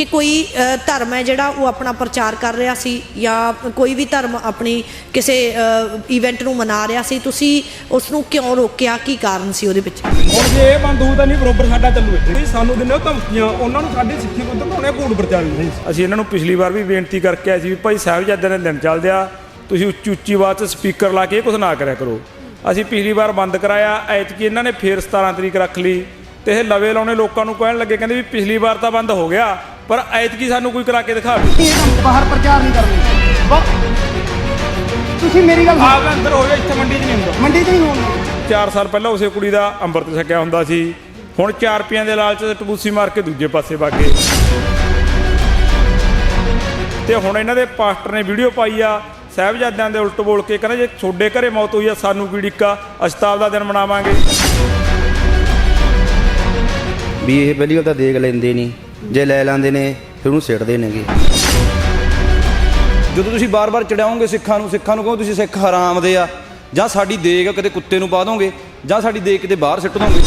ਕਿ ਕੋਈ ਧਰਮ ਹੈ ਜਿਹੜਾ ਉਹ ਆਪਣਾ ਪ੍ਰਚਾਰ ਕਰ ਰਿਹਾ ਸੀ ਜਾਂ ਕੋਈ ਵੀ ਧਰਮ ਆਪਣੀ ਕਿਸੇ ਇਵੈਂਟ ਨੂੰ ਮਨਾ ਰਿਹਾ ਸੀ ਤੁਸੀਂ ਉਸ ਨੂੰ ਕਿਉਂ ਰੋਕਿਆ? ਕੀ ਕਾਰਨ ਸੀ ਉਹਦੇ ਪਿੱਛੇ ਹੁਣ ਜੇ ਇਹ ਬੰਦ ਹੋਊ ਤਾਂ ਨਹੀਂ ਬਰੋਬਰ ਸਾਡਾ ਚੱਲੂ ਇੱਥੇ। ਸਾਨੂੰ ਦਿੰਦੇ ਹੋ ਧਮਕੀਆਂ ਉਹਨਾਂ ਨੂੰ ਸਾਡੀ ਸਿੱਖੀ ਬੁੱਧ ਬਣਾਉਣੇ ਕੋਡ ਪ੍ਰਚਾਰ ਨਹੀਂ ਅਸੀਂ ਇਹਨਾਂ ਨੂੰ ਪਿਛਲੀ ਵਾਰ ਵੀ ਬੇਨਤੀ ਕਰਕੇ ਆਏ ਸੀ ਵੀ ਭਾਈ ਸਾਹਿਬਜ਼ਾਦਿਆਂ ਦੇ ਦਿਨ ਚੱਲਦੇ ਆ ਤੁਸੀਂ ਉੱਚੀ ਉੱਚੀ ਆਵਾਜ਼ 'ਚ ਸਪੀਕਰ ਲਾ ਕੇ ਇਹ ਕੁਝ ਨਾ ਕਰਿਆ ਕਰੋ। ਅਸੀਂ ਪਿਛਲੀ ਵਾਰ ਬੰਦ ਕਰਾਇਆ ਐਤਕੀ ਇਹਨਾਂ ਨੇ ਫੇਰ 17 ਤਰੀਕ ਰੱਖ ਲਈ ਤੇ ਇਹ ਲਵੇ ਲਾਉਣੇ ਲੋਕਾਂ ਨੂੰ ਕਹਿਣ ਲੱਗੇ ਕਹਿੰਦੇ ਵੀ ਪਿਛਲੀ ਵਾਰ ਤਾਂ ਬੰਦ ਹੋ ਗਿਆ। ਪਰ ਐਤਕੀ ਸਾਨੂੰ ਕੋਈ ਕਰਾ ਕੇ ਦਿਖਾਵੇ ਇਹ ਬਾਹਰ ਪ੍ਰਚਾਰ ਨਹੀਂ ਕਰਨੀ। ਤੁਸੀਂ ਮੇਰੀ ਗੱਲ ਸੁਣੋ। ਆਪ ਅੰਦਰ ਹੋ ਜਾ ਇੱਥੇ ਮੰਡੀ 'ਚ ਨਹੀਂ ਹੁੰਦਾ। ਮੰਡੀ 'ਚ ਨਹੀਂ ਹੋਣੀ। 4 ਸਾਲ ਪਹਿਲਾਂ ਉਸੇ ਕੁੜੀ ਦਾ ਅੰਮ੍ਰਿਤ ਛਕਿਆ ਹੁੰਦਾ ਸੀ। ਹੁਣ 4 ਰੁਪਈਆਂ ਦੇ ਲਾਲਚ 'ਚ ਟਬੂਸੀ ਮਾਰ ਕੇ ਦੂਜੇ ਪਾਸੇ ਵਾਗੇ ਤੇ ਹੁਣ ਇਹਨਾਂ ਦੇ ਪਾਸਟਰ ਨੇ ਵੀਡੀਓ ਪਾਈ ਆ। ਸਾਹਿਬਜ਼ਾਦਿਆਂ ਦੇ ਉਲਟ ਬੋਲ ਕੇ ਕਹਿੰਦੇ ਜੇ ਤੁਹਾਡੇ ਘਰੇ ਮੌਤ ਹੋਈ ਆ ਸਾਨੂੰ ਕੀ ਡਿੱਕਾ? ਅਸਤਾਲ ਦਾ ਦਿਨ ਮਨਾਵਾਂਗੇ। ਵੀ ਇਹ ਪਹਿਲੀ ਗੱਲ ਤਾਂ ਦੇਖ ਲੈਂਦੇ ਨਹੀਂ। ਜੇ ਲੈ ਲੈਂਦੇ ਨੇ ਫਿਰ ਉਹਨੂੰ ਸਿੱਟਦੇ ਨੇਗੇ। ਜਦੋਂ ਤੁਸੀਂ ਬਾਰ-ਬਾਰ ਚੜਾਓਗੇ ਸਿੱਖਾਂ ਨੂੰ ਸਿੱਖਾਂ ਨੂੰ ਕਹੋ ਤੁਸੀਂ ਸਿੱਖ ਹਰਾਮ ਦੇ ਆ। ਜਾਂ ਸਾਡੀ ਦੇਗ ਕਿਤੇ ਕੁੱਤੇ ਨੂੰ ਪਾ ਦੋਗੇ? ਜਾਂ ਸਾਡੀ ਦੇਗ ਕਿਤੇ ਬਾਹਰ ਸਿੱਟ ਦੋਗੇ?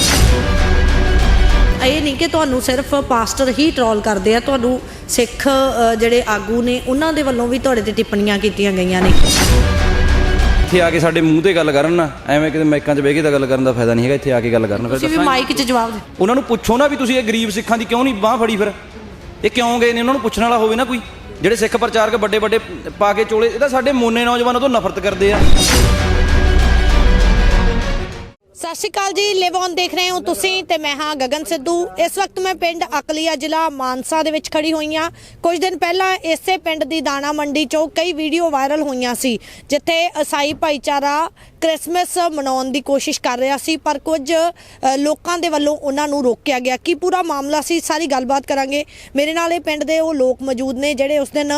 ਇਹ ਨਹੀਂ ਕਿ ਤੁਹਾਨੂੰ ਸਿਰਫ ਪਾਸਟਰ ਹੀ ਟਰੋਲ ਕਰਦੇ ਆ ਤੁਹਾਨੂੰ ਸਿੱਖ ਜਿਹੜੇ ਆਗੂ ਨੇ ਉਹਨਾਂ ਦੇ ਵੱਲੋਂ ਵੀ ਤੁਹਾਡੇ ਤੇ ਟਿੱਪਣੀਆਂ ਕੀਤੀਆਂ ਗਈਆਂ ਨੇ। ਇੱਥੇ ਆ ਕੇ ਸਾਡੇ ਮੂੰਹ ਤੇ ਗੱਲ ਕਰਨ ਨਾ ਐਵੇਂ ਕਿਤੇ ਮਾਈਕਾਂ 'ਚ ਬਹਿ ਕੇ ਤਾਂ ਗੱਲ ਕਰਨ ਦਾ ਫਾਇਦਾ ਨਹੀਂ ਹੈਗਾ ਇੱਥੇ ਆ ਕੇ ਗੱਲ ਕਰਨ ਤੁਸੀਂ ਵੀ। ਮਾਈਕ 'ਚ ਜਵਾਬ ਦਿਓ ਉਹਨਾਂ ਨੂੰ ਪੁੱਛੋ ਨਾ ਵੀ ਤੁਸੀਂ ਇਹ ਗਰੀਬ ਸਿੱਖਾਂ ਦੀ ਕਿਉਂ ਨਹੀਂ ਬਾਹ ਫੜੀ ਫਿਰ? ਇਹ ਕਿਉਂ ਗਏ ਨੇ? ਉਹਨਾਂ ਨੂੰ ਪੁੱਛਣ ਵਾਲਾ ਹੋਵੇ ਨਾ ਕੋਈ। ਜਿਹੜੇ ਸਿੱਖ ਪ੍ਰਚਾਰਕ ਵੱਡੇ ਵੱਡੇ ਪਾ ਕੇ ਚੋਲੇ ਇਹ ਤਾਂ ਸਾਡੇ ਮੋਨੇ ਨੌਜਵਾਨਾਂ ਤੋਂ ਨਫ਼ਰਤ ਕਰਦੇ ਆ। ਸਤਿ ਸ਼੍ਰੀ ਅਕਾਲ ਜੀ ਲਿਵ ਔਨ ਦੇਖ ਰਹੇ ਹੋ ਤੁਸੀਂ ਤੇ ਮੈਂ ਹਾਂ ਗਗਨ ਸਿੱਧੂ। ਇਸ ਵਕਤ ਮੈਂ ਪਿੰਡ ਅਕਲੀਆ ਜ਼ਿਲ੍ਹਾ ਮਾਨਸਾ ਦੇ ਵਿੱਚ ਖੜੀ ਹੋਈ ਹਾਂ। ਕੁਝ ਦਿਨ ਪਹਿਲਾਂ ਇਸੇ ਪਿੰਡ ਦੀ ਦਾਣਾ ਮੰਡੀ ਚੋਂ ਕਈ ਵੀਡੀਓ ਵਾਇਰਲ ਹੋਈਆਂ ਸੀ, ਜਿੱਥੇ ਈਸਾਈ ਭਾਈਚਾਰਾ ਕ੍ਰਿਸਮਸ ਮਨਾਉਣ ਦੀ ਕੋਸ਼ਿਸ਼ ਕਰ ਰਿਹਾ ਸੀ, ਪਰ ਕੁਝ ਲੋਕਾਂ ਦੇ ਵੱਲੋਂ ਉਹਨਾਂ ਨੂੰ ਰੋਕਿਆ ਗਿਆ। ਕੀ ਪੂਰਾ ਮਾਮਲਾ ਸੀ, ਸਾਰੀ ਗੱਲਬਾਤ ਕਰਾਂਗੇ। ਮੇਰੇ ਨਾਲ ਇਹ ਪਿੰਡ ਦੇ ਉਹ ਲੋਕ ਮੌਜੂਦ ਨੇ, ਜਿਹੜੇ ਉਸ ਦਿਨ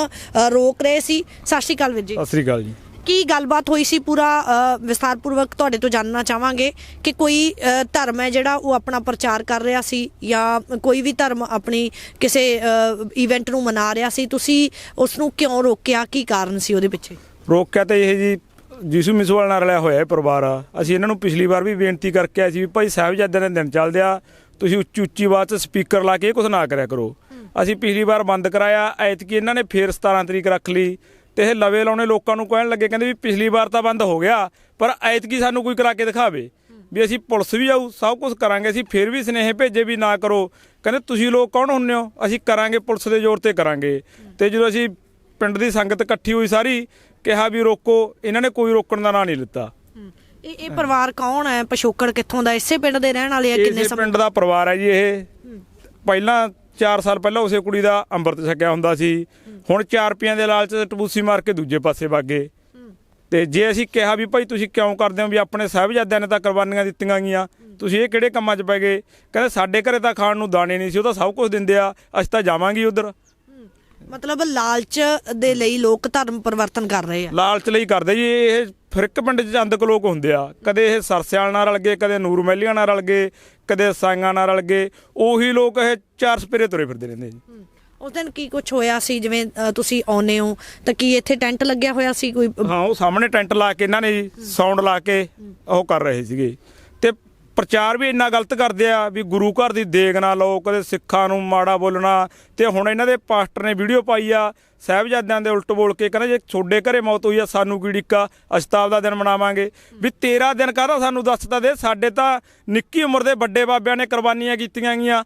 ਰੋਕ ਰਹੇ ਸੀ। ਸਤਿ ਸ਼੍ਰੀ ਅਕਾਲ ਵੀਰ ਜੀ। ਸਤਿ ਸ੍ਰੀ ਅਕਾਲ ਜੀ। ਕੀ ਗੱਲਬਾਤ ਹੋਈ ਸੀ ਪੂਰਾ ਵਿਸਥਾਰਪੂਰਵਕ ਤੁਹਾਡੇ ਤੋਂ ਜਾਣਨਾ ਚਾਹਾਂਗੇ ਕਿ ਕੋਈ ਧਰਮ ਹੈ ਜਿਹੜਾ ਉਹ ਆਪਣਾ ਪ੍ਰਚਾਰ ਕਰ ਰਿਹਾ ਸੀ ਜਾਂ ਕੋਈ ਵੀ ਧਰਮ ਆਪਣੀ ਕਿਸੇ ਇਵੈਂਟ ਨੂੰ ਮਨਾ ਰਿਹਾ ਸੀ? ਤੁਸੀਂ ਉਸ ਨੂੰ ਕਿਉਂ ਰੋਕਿਆ? ਕੀ ਕਾਰਨ ਸੀ ਉਹਦੇ ਪਿੱਛੇ? ਰੋਕਿਆ ਤੇ ਇਹ ਜੀ ਜੀਸੂ ਮਿਸਵਾਲ ਨਾਲ ਰਲਿਆ ਹੋਇਆ ਇਹ ਪਰਿਵਾਰ ਆ। ਅਸੀਂ ਇਹਨਾਂ ਨੂੰ ਪਿਛਲੀ ਵਾਰ ਵੀ ਬੇਨਤੀ ਕਰਕੇ ਆਏ ਸੀ ਵੀ ਭਾਈ ਸਾਹਿਬਜ਼ਾਦਿਆਂ ਦੇ ਦਿਨ ਚੱਲਦੇ ਆ ਤੁਸੀਂ ਉੱਚੀ ਉੱਚੀ 'ਚ ਸਪੀਕਰ ਲਾ ਕੇ ਇਹ ਕੁਝ ਨਾ ਕਰਿਆ ਕਰੋ। ਅਸੀਂ ਪਿਛਲੀ ਵਾਰ ਬੰਦ ਕਰਾਇਆ ਐਤਕੀ ਇਹਨਾਂ ਨੇ ਫੇਰ 17 ਤਰੀਕ ਰੱਖ ਲਈ। ਤੇ ਇਹ ਲਵੇ ਲਾਉਣੇ ਲੋਕਾਂ ਨੂੰ ਕਹਿਣ ਲੱਗੇ ਕਹਿੰਦੇ ਵੀ ਪਿਛਲੀ ਵਾਰ ਤਾਂ ਬੰਦ ਹੋ ਗਿਆ ਪਰ ਐਤਕੀ ਸਾਨੂੰ ਕੋਈ ਕਰਾ ਕੇ ਦਿਖਾਵੇ। ਵੀ ਅਸੀਂ ਪੁਲਿਸ ਵੀ ਆਊ ਸਭ ਕੁਝ ਕਰਾਂਗੇ ਅਸੀਂ ਫਿਰ ਵੀ ਸਨੇਹ ਭੇਜੇ ਵੀ ਨਾ ਕਰੋ। ਕਹਿੰਦੇ ਤੁਸੀਂ ਲੋਕ ਕੌਣ ਹੁੰਨੇ ਹੋ? ਅਸੀਂ ਕਰਾਂਗੇ ਪੁਲਿਸ ਦੇ ਜ਼ੋਰ ਤੇ ਕਰਾਂਗੇ। ਤੇ ਜਦੋਂ ਅਸੀਂ ਪਿੰਡ ਦੀ ਸੰਗਤ ਇਕੱਠੀ ਹੋਈ ਸਾਰੀ ਕਿਹਾ ਵੀ ਰੋਕੋ ਇਹਨਾਂ ਨੇ ਕੋਈ ਰੋਕਣ ਦਾ ਨਾਂ ਨਹੀਂ ਲਿੱਤਾ। ਇਹ ਇਹ ਪਰਿਵਾਰ ਕੌਣ ਹੈ? ਪਸ਼ੋਕੜ ਕਿੱਥੋਂ ਦਾ? ਇਸੇ ਪਿੰਡ ਦੇ ਰਹਿਣ ਵਾਲੇ ਆ ਕਿੰਨੇ ਸਮੇਂ ਪਿੰਡ ਦਾ ਪਰਿਵਾਰ ਹੈ ਜੀ ਇਹ। ਪਹਿਲਾਂ 4 ਸਾਲ ਪਹਿਲਾਂ ਉਸੇ ਕੁੜੀ ਦਾ ਅੰਮ੍ਰਿਤ ਛਕਿਆ ਹੁੰਦਾ ਸੀ। ਹੁਣ 4 ਰੁਪਈਆਂ ਦੇ ਲਾਲਚ 'ਚ ਟਬੂਸੀ ਮਾਰ ਕੇ ਦੂਜੇ ਪਾਸੇ ਵਾਗੇ ਤੇ ਜੇ ਅਸੀਂ ਕਿਹਾ ਵੀ ਭਾਈ ਤੁਸੀਂ ਕਿਉਂ ਕਰਦੇ ਹੋ ਵੀ ਆਪਣੇ ਸਾਹਿਬਜ਼ਾਦਿਆਂ ਨੇ ਤਾਂ ਕੁਰਬਾਨੀਆਂ ਦਿੱਤੀਆਂ ਗਈਆਂ ਤੁਸੀਂ ਇਹ ਕਿਹੜੇ ਕੰਮਾਂ 'ਚ ਪੈ ਗਏ? ਕਹਿੰਦੇ ਸਾਡੇ ਘਰੇ ਤਾਂ ਖਾਣ ਨੂੰ ਦਾਣੇ ਨਹੀਂ ਸੀ ਉਹ ਤਾਂ ਸਭ ਕੁਝ ਦਿੰਦੇ ਆ ਅਸੀਂ ਤਾਂ ਜਾਵਾਂਗੇ ਉਧਰ। ਮਤਲਬ ਲਾਲਚ ਦੇ ਲਈ ਲੋਕ ਧਰਮ ਪਰਿਵਰਤਨ ਕਰ ਰਹੇ ਆ। ਲਾਲਚ ਲਈ ਕਰਦੇ ਜੀ ਇਹ ਫਿਰਕ ਪਿੰਡ 'ਚ ਚੰਦਕ ਲੋਕ ਹੁੰਦੇ ਆ। ਕਦੇ ਇਹ ਸਰਸਿਆਲ ਨਾਲ ਰਲ ਗਏ ਕਦੇ ਨੂਰ ਮਹਿਲੀਆਂ ਨਾਲ ਰਲ ਗਏ ਕਦੇ ਸਾਈਆਂ ਨਾਲ ਰਲ ਗਏ ਉਹੀ ਲੋਕ ਇਹ ਚਾਰ ਸਪੇਰੇ ਤੁਰੇ ਫਿਰਦੇ ਰਹਿੰਦੇ ਜੀ। ਉਸ ਦਿਨ ਕੀ ਕੁਝ ਹੋਇਆ ਸੀ? ਜਿਵੇਂ ਅ, ਤੁਸੀਂ ਆਉਨੇ ਹੋ ਤਾਂ ਕੀ ਇੱਥੇ ਟੈਂਟ ਲੱਗਿਆ ਹੋਇਆ ਸੀ? ਕੋਈ ਹਾਂ ਉਹ ਸਾਹਮਣੇ ਟੈਂਟ ਲਾ ਕੇ ਇਹਨਾਂ ਨੇ ਜੀ ਸਾਊਂਡ ਲਾ ਕੇ ਉਹ ਕਰ ਰਹੇ ਸੀਗੇ। ਪ੍ਰਚਾਰ ਵੀ ਇੰਨਾ ਗਲਤ ਕਰਦੇ ਆ ਵੀ ਗੁਰੂ ਘਰ ਦੀ ਦੇਗ ਨਾ ਲਓ, ਕਦੇ ਸਿੱਖਾਂ ਨੂੰ ਮਾੜਾ ਬੋਲਣਾ। ਤੇ ਹੁਣ ਇਹਨਾਂ ਦੇ ਪਾਸਟਰ ਨੇ ਵੀਡੀਓ ਪਾਈ ਆ, ਸਾਹਿਬਜ਼ਾਦਿਆਂ ਦੇ ਉਲਟ ਬੋਲ ਕੇ ਕਹਿੰਦੇ, ਜੇ ਤੁਹਾਡੇ ਘਰੇ ਮੌਤ ਹੋਈ ਆ, ਸਾਨੂੰ ਕੀ ਡਿੱਕਾ ਅਸ਼ਤਾਬ ਦਾ ਦਿਨ ਮਨਾਵਾਂਗੇ। ਵੀ ਤੇਰਾ ਦਿਨ ਕਾਹਦਾ ਸਾਨੂੰ ਦੱਸਦਾ ਦੇ? ਸਾਡੇ ਤਾਂ ਨਿੱਕੀ ਉਮਰ ਦੇ ਵੱਡੇ ਬਾਬਿਆਂ ਨੇ ਕੁਰਬਾਨੀਆਂ ਕੀਤੀਆਂ ਗਈਆਂ।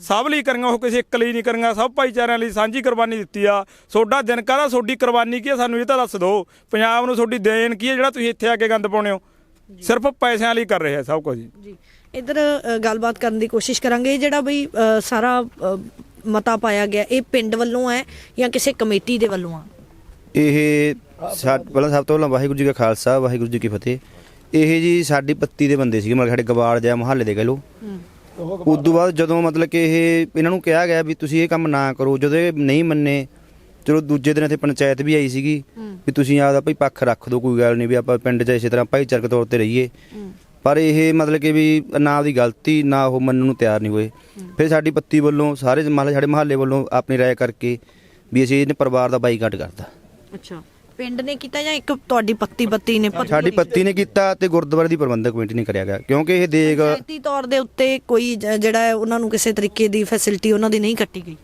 ਸਭ ਲਈ ਕਰੀਆਂ, ਉਹ ਕਿਸੇ ਇੱਕ ਲਈ ਨਹੀਂ ਕਰੀਆਂ, ਸਭ ਭਾਈਚਾਰਿਆਂ ਲਈ ਸਾਂਝੀ ਕੁਰਬਾਨੀ ਦਿੱਤੀ ਆ। ਤੁਹਾਡਾ ਦਿਨ ਕਾਹਦਾ? ਤੁਹਾਡੀ ਕੁਰਬਾਨੀ ਕੀ ਹੈ ਸਾਨੂੰ ਇਹ ਤਾਂ ਦੱਸ ਦਿਓ। ਪੰਜਾਬ ਨੂੰ ਤੁਹਾਡੀ ਦੇਣ ਕੀ ਹੈ ਜਿਹੜਾ ਤੁਸੀਂ ਇੱਥੇ ਆ ਕੇ ਗੰਦ ਪਾਉਣੇ ਹੋ? ਸਿਰਫ ਪੈਸਿਆਂ ਲਈ ਕਰ ਰਹੇ ਆ ਸਭ ਕੁਝ। ਜੀ। ਜੀ ਇਧਰ ਗੱਲਬਾਤ ਕਰਨ ਦੀ ਕੋਸ਼ਿਸ਼ ਕਰਾਂਗੇ। ਇਹ ਜਿਹੜਾ ਬਈ ਸਾਰਾ ਮਤਾ ਪਾਇਆ ਗਿਆ ਇਹ ਪਿੰਡ ਵੱਲੋਂ ਹੈ ਜਾਂ ਕਿਸੇ ਕਮੇਟੀ ਦੇ ਵੱਲੋਂ ਆ? ਇਹ ਪਹਿਲਾਂ ਸਭ ਤੋਂ ਪਹਿਲਾਂ ਵਾਹਿਗੁਰੂ ਜੀ ਕਾ ਖਾਲਸਾ ਵਾਹਿਗੁਰੂ ਜੀ ਕੀ ਫਤਿਹ। ਇਹ ਜੀ ਸਾਡੀ ਪੱਤੀ ਦੇ ਬੰਦੇ ਸੀਗੇ ਮਤਲਬ ਸਾਡੇ ਗਵਾੜ ਜਿਹਾ ਮੁਹੱਲੇ ਦੇ ਕਹ ਲੋ ਉਸ ਤੋਂ ਬਾਅਦ ਜਦੋਂ ਮਤਲਬ ਕਿ ਇਹ ਇਹਨਾਂ ਨੂੰ ਕਿਹਾ ਗਿਆ ਵੀ ਤੁਸੀਂ ਇਹ ਕੰਮ ਨਾ ਕਰੋ ਜਦੋਂ ਇਹ ਨਹੀਂ ਮੰਨੇ ਚਲੋ ਦੂਜੇ ਦਿਨ ਇੱਥੇ ਪੰਚਾਇਤ ਵੀ ਆਈ ਸੀਗੀ ਵੀ ਤੁਸੀਂ ਆਪਦਾ ਭਈ ਪੱਖ ਰੱਖ ਦਿਓ ਕੋਈ ਗੱਲ ਨਹੀਂ ਵੀ ਆਪਾਂ ਪਿੰਡ 'ਚ ਇਸੇ ਤਰ੍ਹਾਂ ਭਾਈਚਾਰਕ ਤੌਰ ਤੇ ਰਹੀਏ। ਪਰ ਇਹ ਮਤਲਬ ਕਿ ਵੀ ਨਾ ਉਹਦੀ ਗਲਤੀ ਨਾ ਉਹ ਮੰਨਣ ਨੂੰ ਤਿਆਰ ਨਹੀਂ ਹੋਏ। ਫਿਰ ਸਾਡੀ ਪੱਤੀ ਵੱਲੋਂ ਸਾਰੇ ਮਹੱਲੇ ਸਾਡੇ ਮਹੱਲੇ ਵੱਲੋਂ ਆਪਣੀ ਰਾਏ ਕਰਕੇ ਵੀ ਅਸੀਂ ਇਹਨੇ ਪਰਿਵਾਰ ਦਾ ਬਾਈਕਾਟ ਕਰਤਾ। ਅੱਛਾ। ਪਿੰਡ ਨੇ ਕੀਤਾ ਜਾਂ ਇੱਕ ਤੁਹਾਡੀ ਪੱਤੀ ਬੱਤੀ ਨੇ ਸਾਡੀ ਪੱਤੀ ਨੇ ਕੀਤਾ ਤੇ ਗੁਰਦੁਆਰੇ ਦੀ ਪ੍ਰਬੰਧਕ ਕਮੇਟੀ ਨੇ ਕਰਿਆ ਗਿਆ। ਕਿਉਂਕਿ ਇਹ ਦੇਗ ਪੰਚਾਇਤੀ ਤੌਰ ਦੇ ਉੱਤੇ ਕੋਈ ਜਿਹੜਾ ਉਹਨਾਂ ਨੂੰ ਕਿਸੇ ਤਰੀਕੇ ਦੀ ਫੈਸਿਲਿਟੀ ਉਹਨਾਂ ਦੀ ਨਹੀਂ ਕੱਟੀ ਗਈ।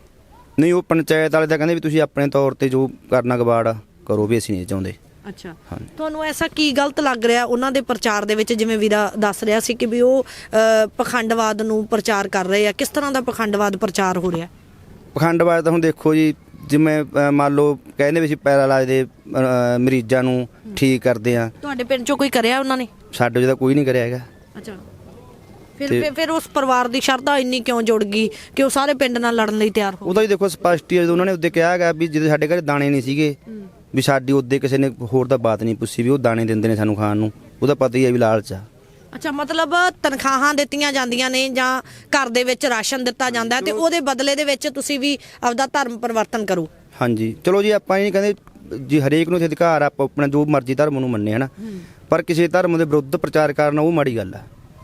ਨਹੀਂ ਉਹ ਪੰਚਾਇਤ ਵਾਲੇ ਤਾਂ ਕਹਿੰਦੇ ਵੀ ਤੁਸੀਂ ਆਪਣੇ ਤੌਰ ਤੇ ਜੋ ਕਰਨਾ ਗਵਾੜ ਕਰੋ ਵੀ ਅਸੀਂ ਨਹੀਂ ਚਾਹੁੰਦੇ। ਅੱਛਾ। ਤੁਹਾਨੂੰ ਐਸਾ ਕੀ ਗਲਤ ਲੱਗ ਰਿਹਾ ਉਹਨਾਂ ਦੇ ਪ੍ਰਚਾਰ ਦੇ ਵਿੱਚ ਜਿਵੇਂ ਵੀਰਾ ਦੱਸ ਰਿਹਾ ਸੀ ਕਿ ਵੀ ਉਹ ਪਖੰਡਵਾਦ ਨੂੰ ਪ੍ਰਚਾਰ ਕਰ ਰਹੇ ਆ? ਕਿਸ ਤਰ੍ਹਾਂ ਦਾ ਪਖੰਡਵਾਦ ਪ੍ਰਚਾਰ ਹੋ ਰਿਹਾ? ਪਖੰਡਵਾਦ ਤਾਂ ਹੁਣ ਦੇਖੋ ਜੀ ਜਿਵੇਂ ਮੰਨ ਲਓ ਕਹਿੰਦੇ ਵੀ ਅਸੀਂ ਪੈਰਾਲਾਈਜ਼ ਦੇ ਮਰੀਜ਼ਾਂ ਨੂੰ ਠੀਕ ਕਰਦੇ ਆ। ਤੁਹਾਡੇ ਪਿੰਡ ਚੋਂ ਕੋਈ ਕਰਿਆ ਉਹਨਾਂ ਨੇ? ਸਾਡੇ ਜਿਹਦਾ ਕੋਈ ਨਹੀਂ ਕਰਿਆ ਹੈਗਾ। ਅੱਛਾ। ਫਿਰ ਫਿਰ- ਉਸ ਪਰਿਵਾਰ ਦੀ ਸ਼ਰਧਾ ਇੰਨੀ ਕਿਉਂ ਜੁੜ ਗਈ ਕਿ ਉਹ ਸਾਰੇ ਪਿੰਡ ਨਾਲ ਲੜਨ ਲਈ ਤਿਆਰ ਹੋ ਉਹਦਾ ਹੀ ਦੇਖੋ ਸਪਸ਼ਟ ਹੀ ਉਹਨਾਂ ਨੇ ਉੱਤੇ ਕਿਹਾ ਹੈਗਾ ਵੀ ਜਦੋਂ ਸਾਡੇ ਘਰੇ ਦਾਣੇ ਨਹੀਂ ਸੀਗੇ ਵੀ ਸਾਡੀ ਉੱਤੇ ਕਿਸੇ ਨੇ ਹੋਰ ਤਾਂ ਬਾਤ ਨਹੀਂ ਪੁੱਛੀ ਵੀ ਉਹ ਦਾਣੇ ਦਿੰਦੇ ਨੇ ਸਾਨੂੰ ਖਾਣ ਨੂੰ ਉਹਦਾ ਪਤਾ ਹੀ ਹੈ ਵੀ ਲਾਲਚ ਆ। ਅੱਛਾ ਮਤਲਬ ਤਨਖਾਹਾਂ ਦਿੱਤੀਆਂ ਜਾਂਦੀਆਂ ਨੇ ਜਾਂ ਘਰ ਦੇ ਵਿੱਚ ਰਾਸ਼ਨ ਦਿੱਤਾ ਜਾਂਦਾ ਹੈ ਤੇ ਉਹਦੇ ਬਦਲੇ ਦੇ ਵਿੱਚ ਤੁਸੀਂ ਵੀ ਆਪਦਾ ਧਰਮ ਪਰਿਵਰਤਨ ਕਰੋ। ਹਾਂਜੀ ਚਲੋ ਜੀ ਆਪਾਂ ਇਹ ਨਹੀਂ ਕਹਿੰਦੇ ਜੀ ਹਰੇਕ ਨੂੰ ਇੱਥੇ ਅਧਿਕਾਰ ਆ, ਆਪਾਂ ਆਪਣਾ ਜੋ ਮਰਜ਼ੀ ਧਰਮ ਨੂੰ ਮੰਨੇ ਹਨਾ ਪਰ ਕਿਸੇ ਧਰਮ ਦੇ ਵਿਰੁੱਧ ਪ੍ਰਚਾਰ ਕਰਨਾ ਉਹ ਮਾੜੀ ਗੱਲ ਆ।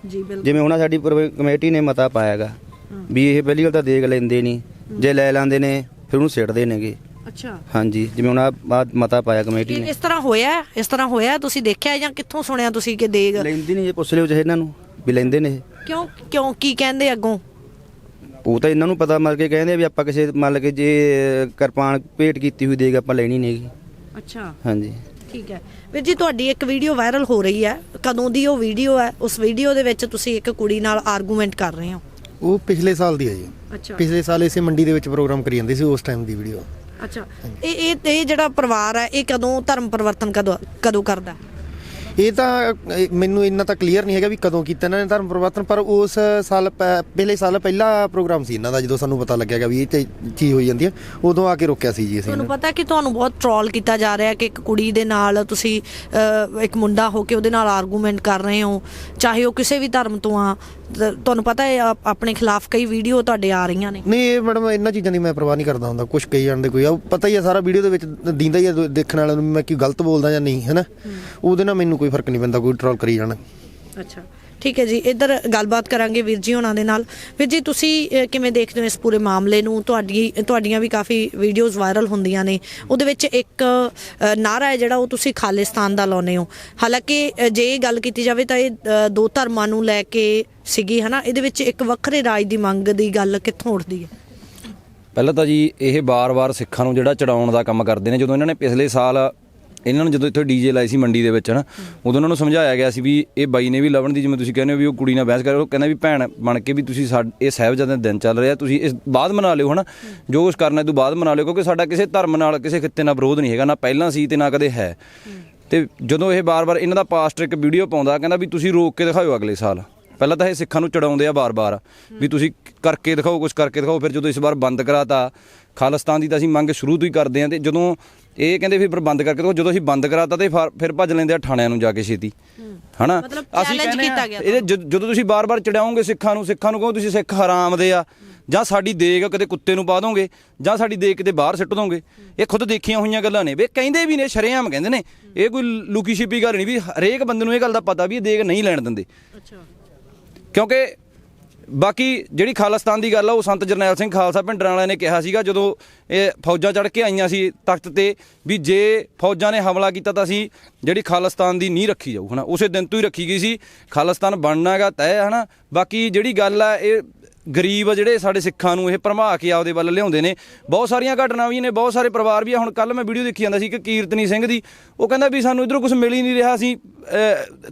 ਜੀ ਬਿਲਕੁਲ। ਜਿਵੇਂ ਹੁਣ ਆਹ ਸਾਡੀ ਕਮੇਟੀ ਨੇ ਮਤਾ ਪਾਇਆਗਾ ਵੀ ਇਹ ਪਹਿਲੀ ਗੱਲ ਤਾਂ ਦੇਖ ਲੈਂਦੇ ਨਹੀਂ ਜੇ ਲੈ ਲੈਂਦੇ ਨੇ ਫਿਰ ਉਹਨੂੰ ਸਿੱਟਦੇ ਨੇਗੇ। ਅੱਛਾ। ਹਾਂਜੀ ਜਿਵੇਂ ਹੁਣ ਆ ਮਤਾ ਪਾਇਆ ਕਮੇਟੀ ਇਹ ਨੇ। ਇਸ ਤਰ੍ਹਾਂ ਹੋਇਆ ਹੈ? ਇਸ ਤਰ੍ਹਾਂ ਹੋਇਆ ਹੈ? ਤੁਸੀਂ ਦੇਖਿਆ ਹੈ ਜਾਂ ਕਿੱਥੋਂ ਸੁਣਿਆ ਤੁਸੀਂ ਕਿ ਦੇਗ ਲੈਂਦੇ ਨਹੀਂ ਜੇ ਪੁੱਛ ਲਿਓ ਚਾਹੇ ਇਹਨਾਂ ਨੂੰ ਵੀ ਲੈਂਦੇ ਨੇ ਇਹ। ਕਿਉਂ ਕਿਉਂ ਕੀ ਕਹਿੰਦੇ ਅੱਗੋਂ? ਉਹ ਤਾਂ ਇਹਨਾਂ ਨੂੰ ਪਤਾ ਮਤਲਬ ਕਿ ਕਹਿੰਦੇ ਆ ਵੀ ਆਪਾਂ ਕਿਸੇ ਮਤਲਬ ਕਿ ਜੇ ਕਿਰਪਾਨ ਭੇਟ ਕੀਤੀ ਹੋਈ ਦੇਗਾ ਆਪਾਂ ਲੈਣੀ ਨਹੀਂਗੀ ਅੱਛਾ। ਹਾਂਜੀ। ਠੀਕ ਹੈ। ਵੀਰ ਜੀ ਤੁਹਾਡੀ ਇੱਕ ਵੀਡੀਓ ਵਾਇਰਲ ਹੋ ਰਹੀ ਹੈ। ਕਦੋਂ ਦੀ ਉਹ ਵੀਡੀਓ ਹੈ? ਉਸ ਵੀਡੀਓ ਦੇ ਵਿੱਚ ਤੁਸੀਂ ਇੱਕ ਕੁੜੀ ਨਾਲ ਆਰਗੂਮੈਂਟ ਕਰ ਰਹੇ ਹੋ। ਉਹ ਪਿਛਲੇ ਸਾਲ ਦੀ ਹੈ ਜੀ। ਅੱਛਾ। ਪਿਛਲੇ ਸਾਲ ਇਸੇ ਮੰਡੀ ਦੇ ਵਿੱਚ ਪ੍ਰੋਗਰਾਮ ਕਰੀ ਜਾਂਦੇ ਸੀ ਉਸ ਟਾਈਮ ਦੀ ਵੀਡੀਓ ਅੱਛਾ। ਇਹ ਇਹ ਜਿਹੜਾ ਪਰਿਵਾਰ ਹੈ ਇਹ ਕਦੋਂ ਧਰਮ ਪਰਿਵਰਤਨ ਕਦੋਂ ਕਦੋਂ ਕਰਦਾ ਇਹ ਤਾਂ ਮੈਨੂੰ ਇੰਨਾ ਤਾਂ ਕਲੀਅਰ ਨਹੀਂ ਹੈਗਾ ਵੀ ਕਦੋਂ ਕੀਤਾ ਇਹਨਾਂ ਨੇ ਧਰਮ ਪਰਿਵਰਤਨ ਪਰ ਉਸ ਸਾਲ ਪਹਿਲੇ ਸਾਲ ਪਹਿਲਾ ਪ੍ਰੋਗਰਾਮ ਸੀ ਇਹਨਾਂ ਦਾ ਜਦੋਂ ਸਾਨੂੰ ਪਤਾ ਲੱਗਿਆਗਾ ਵੀ ਇਹ ਤੇ ਚੀਜ਼ ਹੋਈ ਜਾਂਦੀ ਹੈ ਉਦੋਂ ਆ ਕੇ ਰੋਕਿਆ ਸੀ ਜੀ ਅਸੀਂ ਤੁਹਾਨੂੰ ਪਤਾ ਕਿ ਤੁਹਾਨੂੰ ਬਹੁਤ ਟ੍ਰੋਲ ਕੀਤਾ ਜਾ ਰਿਹਾ ਕਿ ਇੱਕ ਕੁੜੀ ਦੇ ਨਾਲ ਤੁਸੀਂ ਇੱਕ ਮੁੰਡਾ ਹੋ ਕੇ ਉਹਦੇ ਨਾਲ ਆਰਗੂਮੈਂਟ ਕਰ ਰਹੇ ਹੋ ਚਾਹੇ ਉਹ ਕਿਸੇ ਵੀ ਧਰਮ ਤੋਂ ਆ ਤੁਹਾਨੂੰ ਪਤਾ ਹੈ ਆਪ- ਆਪਣੇ ਖਿਲਾਫ ਕਈ ਵੀਡੀਓ ਤੁਹਾਡੇ ਆ ਰਹੀਆਂ ਨੇ। ਨਹੀਂ ਇਹ ਮੈਡਮ ਇਹਨਾਂ ਚੀਜ਼ਾਂ ਦੀ ਮੈਂ ਪਰਵਾਹ ਨਹੀਂ ਕਰਦਾ ਹੁੰਦਾ ਕੁਝ ਕਹੀ ਜਾਣਦੇ ਕੋਈ ਆ ਪਤਾ ਹੀ ਆ ਸਾਰਾ ਵੀਡੀਓ ਦੇ ਵਿੱਚ ਦਿੰਦਾ ਹੀ ਆ ਦੇਖਣ ਵਾਲਿਆਂ ਨੂੰ ਮੈਂ ਕੀ ਗਲਤ ਬੋਲਦਾ ਜਾਂ ਨਹੀਂ ਹੈਨਾ? ਉਹਦੇ ਨਾਲ ਮੈਨੂੰ ਕੋਈ ਫ਼ਰਕ ਨਹੀਂ ਪੈਂਦਾ ਕੋਈ ਟਰੋਲ ਕਰੀ ਜਾਣ। ਅੱਛਾ ਠੀਕ ਹੈ ਜੀ ਇੱਧਰ ਗੱਲਬਾਤ ਕਰਾਂਗੇ ਵੀਰ ਜੀ ਉਹਨਾਂ ਦੇ ਨਾਲ। ਵੀਰ ਜੀ ਤੁਸੀਂ ਅਹ, ਕਿਵੇਂ ਦੇਖਦੇ ਹੋ ਇਸ ਪੂਰੇ ਮਾਮਲੇ ਨੂੰ? ਤੁਹਾਡੀ ਤੁਹਾਡੀਆਂ ਵੀ ਕਾਫੀ ਵੀਡੀਓਜ਼ ਵਾਇਰਲ ਹੁੰਦੀਆਂ ਨੇ। ਉਹਦੇ ਵਿੱਚ ਇੱਕ ਅਹ, ਨਾਰਾ ਹੈ ਜਿਹੜਾ ਉਹ ਤੁਸੀਂ ਖਾਲਿਸਤਾਨ ਦਾ ਲਾਉਨੇ ਹੋ। ਹਾਲਾਂਕਿ ਅਹ, ਜੇ ਇਹ ਗੱਲ ਕੀਤੀ ਜਾਵੇ ਤਾਂ ਇਹ ਅਹ, ਦੋ ਧਰਮਾਂ ਨੂੰ ਲੈ ਕੇ ਸੀਗੀ ਹਨਾ? ਇਹਦੇ ਵਿੱਚ ਇੱਕ ਵੱਖਰੇ ਰਾਜ ਦੀ ਮੰਗ ਦੀ ਗੱਲ ਕਿੱਥੋਂ ਉੱਠਦੀ ਹੈ? ਪਹਿਲਾਂ ਤਾਂ ਜੀ ਇਹ ਬਾਰ-ਬਾਰ ਸਿੱਖਾਂ ਨੂੰ ਜਿਹੜਾ ਚੜਾਉਣ ਦਾ ਕੰਮ ਕਰਦੇ ਨੇ ਜਦੋਂ ਇਹਨਾਂ ਨੇ ਪਿਛਲੇ ਸਾਲ ਇਹਨਾਂ ਨੂੰ ਜਦੋਂ ਇੱਥੇ ਡੀਜੇ ਲਾਏ ਸੀ ਮੰਡੀ ਦੇ ਵਿੱਚ ਨਾ ਉਦੋਂ ਉਹਨਾਂ ਨੂੰ ਸਮਝਾਇਆ ਗਿਆ ਸੀ ਵੀ ਇਹ ਬਾਈ ਨੇ ਵੀ ਲਵਣ ਦੀ, ਜਿਵੇਂ ਤੁਸੀਂ ਕਹਿੰਦੇ ਹੋ ਵੀ ਉਹ ਕੁੜੀ ਨਾਲ ਬਹਿਸ ਕਰ ਉਹ ਕਹਿੰਦਾ ਵੀ ਭੈਣ ਬਣ ਕੇ ਵੀ ਤੁਸੀਂ ਸਾਡ- ਇਹ ਸਾਹਿਬਜ਼ਾਦੇ ਦਾ ਦਿਨ ਚੱਲ ਰਿਹਾ, ਤੁਸੀਂ ਇਸ ਬਾਅਦ ਮਨਾ ਲਿਓ, ਹਨਾ। ਜੋ ਕੁਝ ਕਰਨਾ ਇਹ ਤੋਂ ਬਾਅਦ ਮਨਾ ਲਿਓ, ਕਿਉਂਕਿ ਸਾਡਾ ਕਿਸੇ ਧਰਮ ਨਾਲ, ਕਿਸੇ ਖਿੱਤੇ ਨਾਲ ਵਿਰੋਧ ਨਹੀਂ ਹੈਗਾ, ਨਾ ਪਹਿਲਾਂ ਸੀ ਤੇ ਨਾ ਕਦੇ ਹੈ। ਤੇ ਜਦੋਂ ਇਹ ਬਾਰ-ਬਾਰ, ਇਹਨਾਂ ਦਾ ਪਾਸਟਰ ਇੱਕ ਵੀਡੀਓ ਪਾਉਂਦਾ, ਕਹਿੰਦਾ ਵੀ ਤੁਸੀਂ ਰੋਕ ਕੇ ਦਿਖਾਓ ਅਗਲੇ ਸਾਲ। ਪਹਿਲਾਂ ਤਾਂ ਇਹ ਸਿੱਖਾਂ ਨੂੰ ਚੜਾਉਂਦੇ ਆ ਬਾਰ-ਬਾਰ ਵੀ ਤੁਸੀਂ ਕਰਕੇ ਦਿਖਾਓ ਕੁਝ ਕਰਕੇ ਦਿਖਾਓ ਫਿਰ ਜਦੋਂ ਇਸ ਵਾਰ ਬੰਦ ਕਰਾਤਾ ਖਾਲਿਸਤਾਨ ਦੀ ਤਾਂ ਅਸੀਂ ਮੰਗ ਸ਼ੁਰੂ ਤੋਂ ਹੀ ਕਰਦੇ ਆਂ ਤੇ ਜਦੋਂ ਇਹ ਕਹਿੰਦੇ ਫਿਰ ਬੰਦ ਕਰਕੇ ਦਿਖਾਓ ਜਦੋਂ ਅਸੀਂ ਬੰਦ ਕਰਾਤਾ ਤੇ ਫਰ- ਭੱਜ ਲੈਂਦੇ ਆ ਥਾਣਿਆਂ ਨੂੰ ਜਾ ਕੇ ਛੇਤੀ। ਹਨਾ? challenge ਕਹਿੰਦੇ ਇਹਦੇ ਜਦ- ਤੁਸੀਂ ਬਾਰ-ਬਾਰ ਚੜਾਓਗੇ ਸਿੱਖਾਂ ਨੂੰ ਸਿੱਖਾਂ ਨੂੰ ਕਹੋ ਤੁਸੀਂ ਸਿੱਖ ਹਰਾਮ ਦੇ ਆ ਜਾਂ ਸਾਡੀ ਦੇਗ ਕਦੇ ਕੁੱਤੇ ਨੂੰ ਪਾ ਦੋਗੇ ਜਾਂ ਸਾਡੀ ਦੇਗ ਕਿਤੇ ਬਾਹਰ ਸਿੱਟ ਦੋਗੇ ਇਹ ਖੁਦ ਦੇਖੀਆਂ ਹੋਈਆਂ ਗੱਲਾਂ ਨੇ। ਵੇ ਕਹਿੰਦੇ ਵੀ ਨੇ ਸ਼ਰੇਆਮ ਕਹਿੰਦੇ ਨੇ। ਇਹ ਕੋਈ ਲੁਕੀ ਛਿਪੀ ਗੱਲ ਨਹੀਂ ਵੀ ਹਰੇਕ ਬੰਦੇ ਨੂੰ ਇਹ ਗੱਲ ਦਾ ਪਤਾ ਵੀ ਇਹ ਦੇਗ ਨਹੀਂ ਲੈਣ ਦਿੰਦੇ। ਅੱਛਾ। ਕਿਉਂਕਿ ਬਾਕੀ ਜਿਹੜੀ ਖਾਲਿਸਤਾਨ ਦੀ ਗੱਲ ਆ, ਉਹ ਸੰਤ ਜਰਨੈਲ ਸਿੰਘ ਖਾਲਸਾ ਭਿੰਡਰਾਂ ਵਾਲਿਆਂ ਨੇ ਕਿਹਾ ਸੀਗਾ, ਜਦੋਂ ਇਹ ਫੌਜਾਂ ਚੜ ਕੇ ਆਈਆਂ ਸੀ ਤਖਤ ਤੇ, ਵੀ ਜੇ ਫੌਜਾਂ ਨੇ ਹਮਲਾ ਕੀਤਾ ਤਾਂ ਅਸੀਂ ਜਿਹੜੀ ਖਾਲਿਸਤਾਨ ਦੀ ਨੀਂਹ ਰੱਖੀ ਜਾਊ, ਹਨਾ? ਉਸੇ ਦਿਨ ਤੋਂ ਹੀ ਰੱਖੀ ਗਈ ਸੀ। ਖਾਲਿਸਤਾਨ ਬਣਨਾ ਹੈਗਾ ਤੈਅ ਹੈ ਹਨਾ? ਬਾਕੀ ਜਿਹੜੀ ਗੱਲ ਆ, ਇਹ ਗਰੀਬ ਜਿਹੜੇ ਸਾਡੇ ਸਿੱਖਾਂ ਨੂੰ ਇਹ ਭਰਮਾ ਕੇ ਆਪਦੇ ਵੱਲ ਲਿਆਉਂਦੇ ਨੇ। ਬਹੁਤ ਸਾਰੀਆਂ ਘਟਨਾਵਾਂ ਵੀ ਨੇ, ਬਹੁਤ ਸਾਰੇ ਪਰਿਵਾਰ ਵੀ ਆ। ਹੁਣ ਕੱਲ ਮੈਂ ਵੀਡੀਓ ਦੇਖੀ ਜਾਂਦਾ ਸੀ ਕਿ ਕੀਰਤਨੀ ਸਿੰਘ ਦੀ। ਉਹ ਕਹਿੰਦਾ ਵੀ ਸਾਨੂੰ ਇਧਰੋਂ ਕੁਝ ਮਿਲ ਹੀ ਨਹੀਂ ਰਿਹਾ, ਅਸੀਂ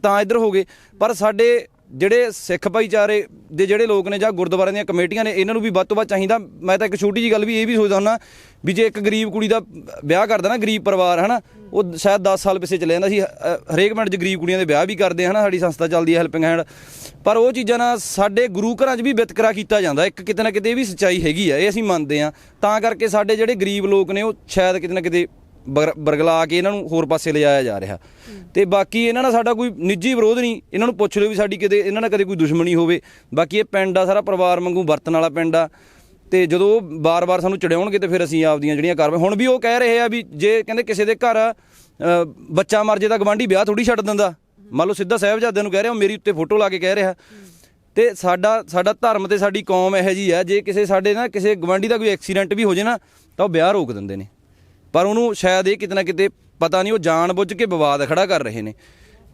ਤਾਂ ਇੱਧਰ ਹੋ ਗਏ। ਪਰ ਸਾਡੇ ਜਿਹੜੇ ਸਿੱਖ ਭਾਈਚਾਰੇ ਦੇ ਜਿਹੜੇ ਲੋਕ ਨੇ ਜਾਂ ਗੁਰਦੁਆਰਿਆਂ ਦੀਆਂ ਕਮੇਟੀਆਂ ਨੇ, ਇਹਨਾਂ ਨੂੰ ਵੀ ਵੱਧ ਤੋਂ ਵੱਧ ਚਾਹੀਦਾ। ਮੈਂ ਤਾਂ ਇੱਕ ਛੋਟੀ ਜੀ ਗੱਲ ਵੀ ਇਹ ਵੀ ਸੋਚਦਾ ਹੁੰਦਾ ਵੀ ਜੇ ਇੱਕ ਗਰੀਬ ਕੁੜੀ ਦਾ ਵਿਆਹ ਕਰਦਾ ਨਾ, ਗਰੀਬ ਪਰਿਵਾਰ, ਹਨਾ, ਉਹ ਸ਼ਾਇਦ 10 ਸਾਲ ਪਿੱਛੇ ਚਲੇ ਜਾਂਦਾ ਸੀ ਹਰੇਕ ਮਿੰਟ 'ਚ ਗਰੀਬ ਕੁੜੀਆਂ ਦੇ ਵਿਆਹ ਵੀ ਕਰਦੇ, ਹਨਾ, ਸਾਡੀ ਸੰਸਥਾ ਚੱਲਦੀ ਹੈ ਹੈਲਪਿੰਗ ਹੈਂਡ। ਪਰ ਉਹ ਚੀਜ਼ਾਂ ਨਾਲ ਸਾਡੇ ਗੁਰੂ ਘਰਾਂ 'ਚ ਵੀ ਵਿਤਕਰਾ ਕੀਤਾ ਜਾਂਦਾ, ਇੱਕ ਕਿਤੇ ਨਾ ਕਿਤੇ ਇਹ ਵੀ ਸੱਚਾਈ ਹੈਗੀ ਆ, ਇਹ ਅਸੀਂ ਮੰਨਦੇ ਆ ਤਾਂ ਕਰਕੇ ਸਾਡੇ ਜਿਹੜੇ ਗਰੀਬ ਲੋਕ ਨੇ, ਉਹ ਸ਼ਾਇਦ ਕਿਤੇ ਨਾ ਕਿਤੇ ਬਰ- ਬਰਗਲਾ ਕੇ ਇਹਨਾਂ ਨੂੰ ਹੋਰ ਪਾਸੇ ਲਿਜਾਇਆ ਜਾ ਰਿਹਾ। ਤੇ ਬਾਕੀ ਇਹਨਾਂ ਨਾਲ ਸਾਡਾ ਕੋਈ ਨਿੱਜੀ ਵਿਰੋਧ ਨਹੀਂ। ਇਹਨਾਂ ਨੂੰ ਪੁੱਛ ਲਿਓ ਵੀ ਸਾਡੀ ਕਿਤੇ ਇਹਨਾਂ ਨਾਲ ਕਦੇ ਕੋਈ ਦੁਸ਼ਮਣੀ ਹੋਵੇ। ਬਾਕੀ ਇਹ ਪਿੰਡ ਆ ਸਾਰਾ ਪਰਿਵਾਰ ਵਾਂਗੂ ਵਰਤਣ ਵਾਲਾ ਪਿੰਡ ਆ। ਤੇ ਜਦੋਂ ਉਹ ਬਾਰ-ਬਾਰ ਸਾਨੂੰ ਚੜਿਆਉਣਗੇ ਤੇ ਫਿਰ ਅਸੀਂ ਆਪਦੀਆਂ ਜਿਹੜੀਆਂ ਕਾਰਵਾਈ ਹੁਣ ਵੀ ਉਹ ਕਹਿ ਰਹੇ ਆ ਵੀ ਜੇ ਕਹਿੰਦੇ ਕਿਸੇ ਦੇ ਘਰ ਅ, ਬੱਚਾ ਮਰ ਜੇ ਤਾਂ ਗਵਾਂਢੀ ਵਿਆਹ ਥੋੜੀ ਛੱਡ ਦਿੰਦਾ। ਮੰਨ ਲਓ ਸਿੱਧਾ ਸਾਹਿਬਜ਼ਾਦੇ ਨੂੰ ਕਹਿ ਰਿਹਾ ਉਹ ਮੇਰੀ ਉੱਤੇ ਫੋਟੋ ਲਾ ਕੇ ਕਹਿ ਰਿਹਾ। ਤੇ ਸਾਡਾ ਸਾਡਾ ਧਰਮ ਤੇ ਸਾਡੀ ਕੌਮ ਇਹੋ ਜੀ ਆ ਜੇ ਕਿਸੇ ਸਾਡੇ ਨਾ ਕਿਸੇ ਗਵਾਂਢੀ ਦਾ ਕੋਈ ਐਕਸੀਡੈਂਟ ਵੀ ਹੋ ਜੇ ਨਾ ਤਾਂ ਉਹ ਵਿਆਹ ਰੋਕ ਦਿੰਦੇ ਨੇ। ਪਰ ਉਹਨੂੰ ਸ਼ਾਇਦ ਇਹ ਕਿਤੇ ਨਾ ਕਿਤੇ ਪਤਾ ਨਹੀਂ, ਉਹ ਜਾਣ ਬੁੱਝ ਕੇ ਵਿਵਾਦ ਖੜਾ ਕਰ ਰਹੇ ਨੇ।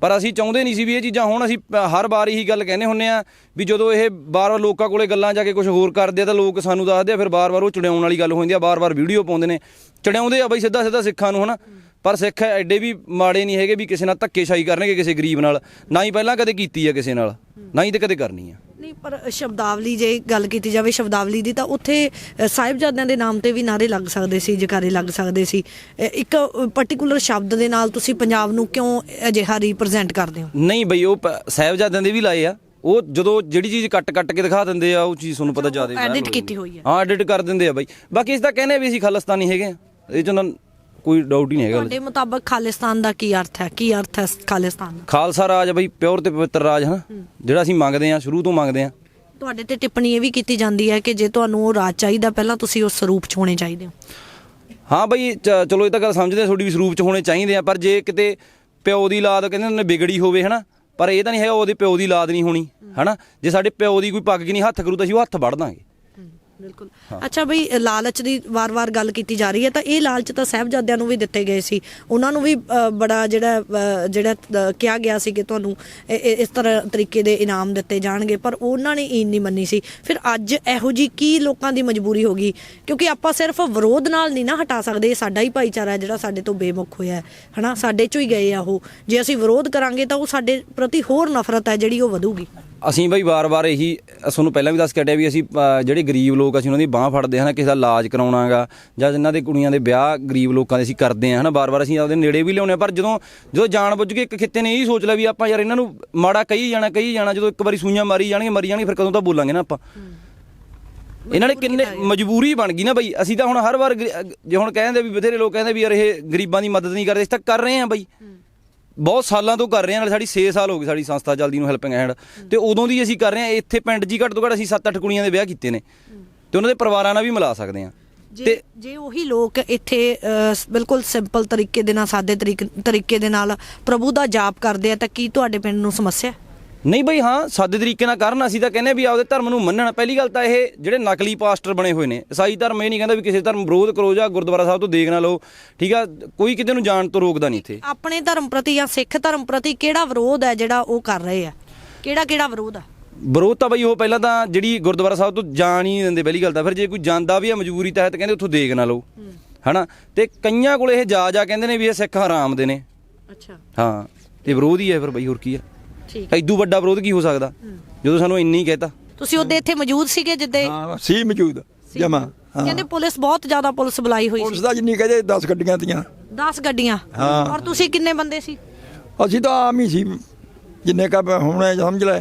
ਪਰ ਅਸੀਂ ਚਾਹੁੰਦੇ ਨਹੀਂ ਸੀ ਵੀ ਇਹ ਚੀਜ਼ਾਂ ਹੁਣ, ਅਸੀਂ ਹਰ ਵਾਰ ਇਹੀ ਗੱਲ ਕਹਿੰਦੇ ਹੁੰਨੇ ਆ ਵੀ ਜਦੋਂ ਇਹ ਬਾਰ-ਬਾਰ ਲੋਕਾਂ ਕੋਲੇ ਗੱਲਾਂ ਜਾ ਕੇ ਕੁਝ ਹੋਰ ਕਰਦੇ ਆ ਤਾਂ ਲੋਕ ਸਾਨੂੰ ਦੱਸਦੇ ਆ, ਫਿਰ ਬਾਰ-ਬਾਰ ਉਹ ਚੜਿਆਉਣ ਵਾਲੀ ਗੱਲ ਹੋ ਜਾਂਦੀ ਆ ਬਾਰ-ਬਾਰ ਵੀਡੀਓ ਪਾਉਂਦੇ ਨੇ। ਚੜਿਆਉਂਦੇ ਆ ਬਈ ਸਿੱਧਾ ਸਿੱਧਾ ਸਿੱਖਾਂ ਨੂੰ, ਹਨਾ? ਪਰ ਸਿੱਖ ਐਡੇ ਵੀ ਮਾੜੇ ਨਹੀਂ ਹੈਗੇ ਵੀ ਕਿਸੇ ਨਾਲ ਧੱਕੇਸ਼ਾਹੀ ਕਰਨਗੇ ਕਿਸੇ ਗਰੀਬ ਨਾਲ। ਨਾ ਹੀ ਪਹਿਲਾਂ ਕਦੇ ਕੀਤੀ ਆ ਕਿਸੇ ਨਾਲ ਨਾ ਹੀ ਤੇ ਕਦੇ ਕਰਨੀ ਆ ਨਹੀਂ ਪਰ ਸ਼ਬਦਾਵਲੀ ਜੇ ਗੱਲ ਕੀਤੀ ਜਾਵੇ ਸ਼ਬਦਾਵਲੀ ਦੀ ਤਾਂ ਉੱਥੇ ਸਾਹਿਬਜ਼ਾਦਿਆਂ ਦੇ ਨਾਮ ਤੇ ਵੀ ਨਾਰੇ ਲੱਗ ਸਕਦੇ ਸੀ ਜਕਾਰੇ ਲੱਗ ਸਕਦੇ ਸੀ। ਇੱਕ ਪਾਰਟਿਕੂਲਰ ਸ਼ਬਦ ਦੇ ਨਾਲ ਤੁਸੀਂ ਪੰਜਾਬ ਨੂੰ ਕਿਉਂ ਅਜਿਹਾ ਰਿਪਰੈਜ਼ੈਂਟ ਕਰਦੇ ਹੋ? ਨਹੀਂ ਬਈ ਉਹ ਸਾਹਿਬਜ਼ਾਦਿਆਂ ਦੇ ਵੀ ਲਾਏ ਆ। ਉਹ ਜਦੋਂ ਜਿਹੜੀ ਚੀਜ਼ ਕੱਟ ਕੱਟ ਕੇ ਦਿਖਾ ਦਿੰਦੇ ਆ ਉਹ ਚੀਜ਼ ਤੁਹਾਨੂੰ ਪਤਾ ਜ਼ਿਆਦਾ ਹੋ ਕੀਤੀ। ਹੋਈ ਆ। ਹਾਂ ਐਡਿਟ ਕਰ ਦਿੰਦੇ ਆ ਬਈ। ਬਾਕੀ ਇਸ ਦਾ ਕਹਿੰਦੇ ਵੀ ਅਸੀਂ ਖਾਲਿਸਤਾਨੀ ਹੈਗੇ ਆ। ਇਹ ਚ ਕੋਈ ਡਾਊਟ ਹੀ ਨਹੀਂ ਹੈਗਾ ਤੁਹਾਡੇ ਮੁਤਾਬਕ ਖਾਲਿਸਤਾਨ ਦਾ ਕੀ ਅਰਥ ਹੈ? ਕੀ ਅਰਥ ਹੈ ਖਾਲਿਸਤਾਨ ਦਾ? ਖਾਲਸਾ ਰਾਜ ਬਈ ਪਿਓਰ ਤੇ ਪਵਿੱਤਰ ਰਾਜ ਹਨਾ? ਜਿਹੜਾ ਅਸੀਂ ਮੰਗਦੇ ਆ ਸ਼ੁਰੂ ਤੋਂ ਮੰਗਦੇ ਆ ਤੁਹਾਡੇ ਤੇ ਟਿੱਪਣੀ ਇਹ ਵੀ ਕੀਤੀ ਜਾਂਦੀ ਹੈ ਕਿ ਜੇ ਤੁਹਾਨੂੰ ਉਹ ਰਾਜ ਚਾਹੀਦਾ ਪਹਿਲਾਂ ਤੁਸੀਂ ਉਸ ਸਰੂਪ ਚ ਹੋਣੇ ਚਾਹੀਦੇ ਹੋ। ਹਾਂ ਬਈ ਚਲੋ ਇਹ ਤਾਂ ਗੱਲ ਸਮਝਦੇ ਆ ਤੁਹਾਡੀ ਵੀ ਸਰੂਪ ਚ ਹੋਣੇ ਚਾਹੀਦੇ ਆ ਪਰ ਜੇ ਕਿਤੇ ਪਿਓ ਦੀ ਔਲਾਦ ਕਹਿੰਦੇ ਨੇ ਵਿਗੜੀ ਹੋਵੇ ਹਨਾ? ਪਰ ਇਹ ਤਾਂ ਨਹੀਂ ਹੈਗਾ ਉਹਦੇ ਪਿਓ ਦੀ ਔਲਾਦ ਨਹੀਂ ਹੋਣੀ ਹਨਾ? ਜੇ ਸਾਡੇ ਪਿਓ ਦੀ ਕੋਈ ਪੱਗ ਨਹੀਂ ਹੱਥ ਕਰੂ ਤਾਂ ਅਸੀਂ ਉਹ ਹੱਥ ਵੜ ਦਾਂਗੇ। ਬਿਲਕੁਲ। ਅੱਛਾ ਬਈ ਲਾਲਚ ਦੀ ਵਾਰ-ਵਾਰ ਗੱਲ ਕੀਤੀ ਜਾ ਰਹੀ ਹੈ ਤਾਂ ਇਹ ਲਾਲਚ ਤਾਂ ਸਾਹਿਬਜ਼ਾਦਿਆਂ ਨੂੰ ਵੀ ਦਿੱਤੇ ਗਏ ਸੀ। ਉਹਨਾਂ ਨੂੰ ਵੀ ਬੜਾ ਜਿਹੜਾ ਜਿਹੜਾ ਕਿਹਾ ਗਿਆ ਸੀ ਕਿ ਤੁਹਾਨੂੰ ਇਸ ਤਰ੍ਹਾਂ ਤਰੀਕੇ ਦੇ ਇਨਾਮ ਦਿੱਤੇ ਜਾਣਗੇ ਪਰ ਉਹਨਾਂ ਨੇ ਈਨ ਨਹੀਂ ਮੰਨੀ ਸੀ। ਫਿਰ ਅੱਜ ਇਹੋ ਜੀ ਕੀ ਲੋਕਾਂ ਦੀ ਮਜਬੂਰੀ ਹੋ ਗਈ? ਕਿਉਂਕਿ ਆਪਾਂ ਸਿਰਫ ਵਿਰੋਧ ਨਾਲ ਨਹੀਂ ਨਾ ਹਟਾ ਸਕਦੇ ਇਹ ਸਾਡਾ ਹੀ ਭਾਈਚਾਰਾ ਜਿਹੜਾ ਸਾਡੇ ਤੋਂ ਬੇਮੁਖ ਹੋਇਆ ਹੈ ਹਨਾ? ਸਾਡੇ ਚੋਂ ਹੀ ਗਏ ਆ ਉਹ। ਜੇ ਅਸੀਂ ਵਿਰੋਧ ਕਰਾਂਗੇ ਤਾਂ ਉਹ ਸਾਡੇ ਪ੍ਰਤੀ ਹੋਰ ਨਫ਼ਰਤ ਹੈ ਜਿਹੜੀ ਉਹ ਵਧੂਗੀ। ਅਸੀਂ ਬਈ ਵਾਰ-ਵਾਰ ਇਹੀ ਤੁਹਾਨੂੰ ਪਹਿਲਾਂ ਵੀ ਦੱਸ ਕੇ ਹਟਿਆ ਵੀ ਅਸੀਂ ਜਿਹੜੇ ਗਰੀਬ ਲੋਕ ਅਸੀਂ ਉਹਨਾਂ ਦੀ ਬਾਹ ਫੜਦੇ ਹਾਂ ਕਿਸੇ ਦਾ ਇਲਾਜ ਕਰਾਉਣਾਗਾ ਜਾਂ ਜਿਨ੍ਹਾਂ ਦੇ ਕੁੜੀਆਂ ਦੇ ਵਿਆਹ ਗਰੀਬ ਲੋਕਾਂ ਦੇ ਅਸੀਂ ਕਰਦੇ ਹਾਂ ਹਨਾ ਵਾਰ-ਵਾਰ ਅਸੀਂ ਆਪਦੇ ਨੇੜੇ ਵੀ ਲਿਆਉਂਦੇ ਹਾਂ ਪਰ ਜਦੋਂ ਜਦੋਂ ਜਾਣ ਬੁੱਝ ਕੇ ਇੱਕ ਖਿੱਤੇ ਨੇ ਇਹੀ ਸੋਚ ਲਿਆ ਵੀ ਆਪਾਂ ਯਾਰ ਇਹਨਾਂ ਨੂੰ ਮਾੜਾ ਕਹੀ ਜਾਣਾ ਕਹੀ ਜਾਣਾ ਜਦੋਂ ਇੱਕ ਵਾਰੀ ਸੂਈਆਂ ਮਾਰੀ ਜਾਣਗੇ ਮਰੀ ਜਾਣਗੇ ਫਿਰ ਕਦੋਂ ਤਾਂ ਬੋਲਾਂਗੇ ਨਾ ਆਪਾਂ? ਇਹਨਾਂ ਨੇ ਕਿੰਨੇ ਮਜਬੂਰੀ ਬਣ ਗਈ ਨਾ ਬਈ ਅਸੀਂ ਤਾਂ ਹੁਣ ਹਰ ਵਾਰ ਜੇ ਹੁਣ ਕਹਿੰਦੇ ਵੀ ਬਥੇਰੇ ਲੋਕ ਕਹਿੰਦੇ ਵੀ ਯਾਰ ਇਹ ਗਰੀਬਾਂ ਦੀ ਮਦਦ ਨਹੀਂ ਕਰਦੇ ਅਸੀਂ ਤਾਂ ਕਰ ਰਹੇ ਹਾਂ ਬਈ। ਬਹੁਤ ਸਾਲਾਂ ਤੋਂ ਕਰ ਰਹੇ ਹਾਂ ਨਾਲ ਸਾਡੀ 6 ਸਾਲ ਹੋ ਗਏ ਸਾਡੀ ਸੰਸਥਾ ਚੱਲਦੀ ਨੂੰ ਹੈਲਪਿੰਗ ਹੈਂਡ ਤੇ ਉਦੋਂ ਦੀ ਅਸੀਂ ਕਰ ਰਹੇ ਹਾਂ ਇੱਥੇ ਪਿੰਡ ਜੀ ਘੱਟ ਤੋਂ ਘੱਟ ਅਸੀਂ 7-8 ਕੁੜੀਆਂ ਦੇ ਵਿਆਹ ਕੀਤੇ ਨੇ। ਤੇ ਉਹਨਾਂ ਦੇ ਪਰਿਵਾਰਾਂ ਨਾਲ ਵੀ ਮਿਲਾ ਸਕਦੇ ਹਾਂ। ਜੇ ਜੇ ਉਹੀ ਲੋਕ ਇੱਥੇ ਬਿਲਕੁਲ ਸਿੰਪਲ ਤਰੀਕੇ ਦੇ ਨਾਲ ਸਾਦੇ ਤਰੀਕ- ਦੇ ਨਾਲ ਪ੍ਰਭੂ ਦਾ ਜਾਪ ਕਰਦੇ ਆ ਤਾਂ ਕੀ ਤੁਹਾਡੇ ਪਿੰਡ ਨੂੰ ਸਮੱਸਿਆ? ਨਹੀਂ ਬਈ ਹਾਂ ਸਾਦੇ ਤਰੀਕੇ ਨਾਲ ਕਰਨ ਅਸੀਂ ਤਾਂ ਕਹਿੰਦੇ ਵੀ ਆਪਦੇ ਧਰਮ ਨੂੰ ਮੰਨਣ। ਪਹਿਲੀ ਗੱਲ ਤਾਂ ਇਹ ਜਿਹੜੇ ਨਕਲੀ ਪਾਸਟਰ ਬਣੇ ਹੋਏ ਨੇ ਈਸਾਈ ਧਰਮ ਇਹ ਨਹੀਂ ਕਹਿੰਦਾ ਵੀ ਕਿਸੇ ਧਰਮ ਵਿਰੋਧ ਕਰੋ ਜਾਂ ਗੁਰਦੁਆਰਾ ਸਾਹਿਬ ਤੋਂ ਦੇਖ ਨਾ ਲਓ ਠੀਕ ਆ? ਕੋਈ ਕਿਤੇ ਨੂੰ ਜਾਣ ਤੋਂ ਰੋਕਦਾ ਨਹੀਂ ਇੱਥੇ। ਆਪਣੇ ਧਰਮ ਪ੍ਰਤੀ ਜਾਂ ਸਿੱਖ ਧਰਮ ਪ੍ਰਤੀ ਕਿਹੜਾ ਵਿਰੋਧ ਹੈ ਜਿਹੜਾ ਉਹ ਕਰ ਰਹੇ ਆ? ਕਿਹੜਾ ਕਿਹੜਾ ਵਿਰੋਧ ਆ? ਵਿਰੋਧ ਤਾਂ ਬਈ ਉਹ ਪਹਿਲਾਂ ਤਾਂ ਜਿਹੜੀ ਗੁਰਦੁਆਰਾ ਸਾਹਿਬ ਤੋਂ ਜਾਣ ਹੀ ਨਹੀਂ ਦਿੰਦੇ ਪਹਿਲੀ ਗੱਲ ਤਾਂ। ਫਿਰ ਜੇ ਕੋਈ ਜਾਂਦਾ ਵੀ ਆ ਮਜਬੂਰੀ ਤਹਿਤ ਕਹਿੰਦੇ ਉੱਥੋਂ ਦੇਖ ਨਾ ਲਓ। ਹਨਾ? ਤੇ ਕਈਆਂ ਕੋਲ ਇਹ ਜਾ ਜਾ ਕਹਿੰਦੇ ਨੇ ਵੀ ਇਹ ਸਿੱਖ ਹਰਾਮ ਦੇ ਨੇ। ਅੱਛਾ। ਹਾਂ ਤੇ ਵਿਰੋਧ ਹੀ ਹੈ ਫਿਰ ਬਈ ਹੋਰ ਕੀ ਆ? ਐਦੂ ਵੱਡਾ ਵਿਰੋਧ ਕੀ ਹੋ ਸਕਦਾ? ਜਦੋਂ ਸਾਨੂੰ ਇੰਨੀ ਕਹਿਤਾ। ਤੁਸੀਂ ਉਹਦੇ ਇੱਥੇ ਮੌਜੂਦ ਸੀਗੇ ਜਿੱਦੇ? ਹਾਂ ਸੀ ਮੌਜੂਦ ਜਮਾ ਕਹਿੰਦੇ ਪੁਲਿਸ ਬਹੁਤ ਜ਼ਿਆਦਾ ਪੁਲਿਸ ਬੁਲਾਈ ਹੋਈ ਪੁਲਿਸ ਦਾ ਜਿੰਨੀ ਕਹੇ 10 ਗੱਡੀਆਂ ਤੀਆਂ। 10 ਗੱਡੀਆਂ? ਹਾਂ। ਔਰ ਤੁਸੀਂ ਕਿੰਨੇ ਬੰਦੇ ਸੀ? ਅਸੀਂ ਤਾਂ ਆਮ ਹੀ ਸੀ। ਜਿੰਨੇ ਕਾ ਹੁਣ ਸਮਝ ਲੈ।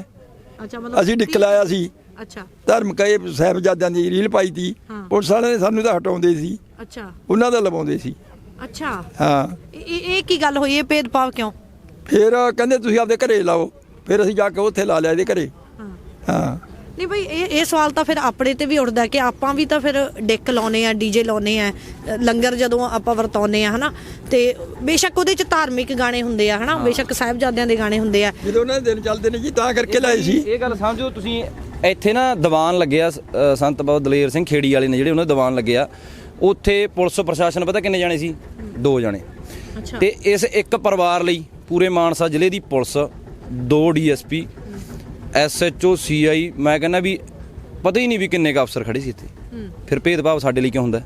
ਅੱਛਾ ਮਤਲਬ ਅਸੀਂ ਡਿੱਕ ਲਾਇਆ ਸੀ। ਅੱਛਾ। ਧਰਮ ਕਹੇ ਸਾਹਿਬਜ਼ਾਦਿਆਂ ਦੀ ਰੀਲ ਪਾਈ ਤੀ। ਪੁਲਿਸ ਵਾਲਿਆਂ ਨੇ ਸਾਨੂੰ ਤਾਂ ਹਟਾਉਂਦੇ ਸੀ। ਅੱਛਾ। ਉਹਨਾਂ ਦਾ ਲਵਾਉਂਦੇ ਸੀ। ਅੱਛਾ। ਹਾਂ। ਇਹ- ਇਹ ਇਹ ਕੀ ਗੱਲ ਹੋਈ? ਇਹ ਭੇਦਭਾਵ ਕਿਉਂ? ਫਿਰ ਕਹਿੰਦੇ ਤੁਸੀਂ ਆਪਦੇ ਘਰੇ ਲਾਓ। ਫਿਰ ਅਸੀਂ ਜਾ ਕੇ ਉੱਥੇ ਲਾ ਲਿਆ ਇਹਦੇ ਘਰੇ। ਹਾਂ। ਨਹੀਂ ਬਈ ਇਹ ਇਹ ਸਵਾਲ ਤਾਂ ਫਿਰ ਆਪਣੇ ਤੇ ਵੀ ਉੱਠਦਾ ਕਿ ਆਪਾਂ ਵੀ ਤਾਂ ਫਿਰ ਡਿੱਕ ਲਾਉਨੇ ਆ ਡੀਜੇ ਲਾਉਨੇ ਆ ਲੰਗਰ ਜਦੋਂ ਆਪਾਂ ਵਰਤਾਉਨੇ ਆ ਹਨਾ? ਤੇ ਬੇਸ਼ੱਕ ਉਹਦੇ ਚ ਧਾਰਮਿਕ ਗਾਣੇ ਹੁੰਦੇ ਆ ਹਨਾ? ਬੇਸ਼ੱਕ ਸਾਹਿਬਜ਼ਾਦਿਆਂ ਦੇ ਗਾਣੇ ਹੁੰਦੇ ਆ। ਜਦੋਂ ਉਹਨਾਂ ਦੇ ਦਿਨ ਚੱਲਦੇ ਨੇ ਜੀ ਤਾਂ ਕਰਕੇ ਲਾਏ ਸੀ। ਇਹ ਗੱਲ ਸਮਝੋ ਤੁਸੀਂ ਇੱਥੇ ਨਾ ਦੀਵਾਨ ਲੱਗਿਆ ਸੰਤ ਬਾਬਾ ਦਲੇਰ ਸਿੰਘ ਖੇੜੀ ਵਾਲੇ ਨੇ ਜਿਹੜੇ ਉਹਨਾਂ ਦੇ ਦੀਵਾਨ ਲੱਗਿਆ ਉੱਥੇ ਪੁਲਿਸ ਪ੍ਰਸ਼ਾਸਨ ਪਤਾ ਕਿੰਨੇ ਜਾਣੇ ਸੀ? ਦੋ ਜਾਣੇ। ਅੱਛਾ। ਤੇ ਇਸ ਇੱਕ ਪਰਿਵਾਰ ਲਈ ਪੂਰੇ ਮਾਨਸਾ ਜ਼ਿਲ੍ਹੇ ਦੀ ਪੁਲਿਸ ਦੋ ਡੀਐਸਪੀ ਐਸਐਚਓ ਸੀਆਈ ਮੈਂ ਕਹਿੰਦਾ ਵੀ ਪਤਾ ਹੀ ਨਹੀਂ ਵੀ ਕਿੰਨੇ ਕ ਅਫਸਰ ਖੜੇ ਸੀ ਇੱਥੇ। ਫਿਰ ਭੇਦਭਾਵ ਸਾਡੇ ਲਈ ਕਿਉਂ ਹੁੰਦਾ?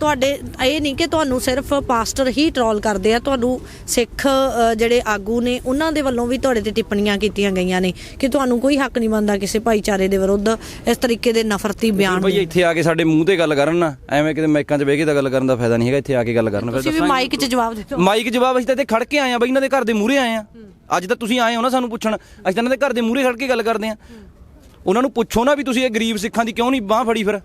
ਤੁਹਾਡੇ ਇਹ ਨਹੀਂ ਕਿ ਤੁਹਾਨੂੰ ਸਿਰਫ ਪਾਸਟਰ ਹੀ ਟਰੋਲ ਕਰਦੇ ਆ ਤੁਹਾਨੂੰ ਸਿੱਖ ਜਿਹੜੇ ਆਗੂ ਨੇ ਉਹਨਾਂ ਦੇ ਵੱਲੋਂ ਵੀ ਤੁਹਾਡੇ ਤੇ ਟਿੱਪਣੀਆਂ ਕੀਤੀਆਂ ਗਈਆਂ ਨੇ ਕਿ ਤੁਹਾਨੂੰ ਕੋਈ ਹੱਕ ਨਹੀਂ ਬਣਦਾ ਕਿਸੇ ਭਾਈਚਾਰੇ ਦੇ ਵਿਰੁੱਧ ਇਸ ਤਰੀਕੇ ਦੇ ਨਫ਼ਰਤੀ ਬਿਆਨ ਬਈ। ਇੱਥੇ ਆ ਕੇ ਸਾਡੇ ਮੂੰਹ ਤੇ ਗੱਲ ਕਰਨ ਨਾ ਐਵੇਂ ਕਿਤੇ ਮਾਈਕਾਂ 'ਚ ਬਹਿ ਕੇ ਤਾਂ ਗੱਲ ਕਰਨ ਦਾ ਫਾਇਦਾ ਨਹੀਂ ਹੈਗਾ ਇੱਥੇ ਆ ਕੇ ਗੱਲ ਕਰਨ ਫਿਰ ਤੁਸੀਂ ਵੀ। ਮਾਈਕ 'ਚ ਜਵਾਬ ਦੇ ਦਿਓ। ਮਾਈਕ ਜਵਾਬ ਅਸੀਂ ਤਾਂ ਇੱਥੇ ਖੜ ਕੇ ਆਏ ਆ ਬਈ ਇਹਨਾਂ ਦੇ ਘਰ ਦੇ ਮੂਹਰੇ ਆਏ ਆ ਅੱਜ ਤਾਂ ਤੁਸੀਂ ਆਏ ਹੋ ਨਾ ਸਾਨੂੰ ਪੁੱਛਣ ਅਸੀਂ ਤਾਂ ਇਹਨਾਂ ਦੇ ਘਰ ਦੇ ਮੂਹਰੇ ਖੜ ਕੇ ਗੱਲ ਕਰਦੇ ਆ ਉਹਨਾਂ ਨੂੰ ਪੁੱਛੋ ਨਾ ਵੀ ਤੁਸੀਂ ਇਹ ਗਰੀਬ ਸਿੱਖਾਂ ਦੀ ਕਿਉਂ ਨਹੀਂ ਬਾਹ ਫੜੀ ਫਿਰ?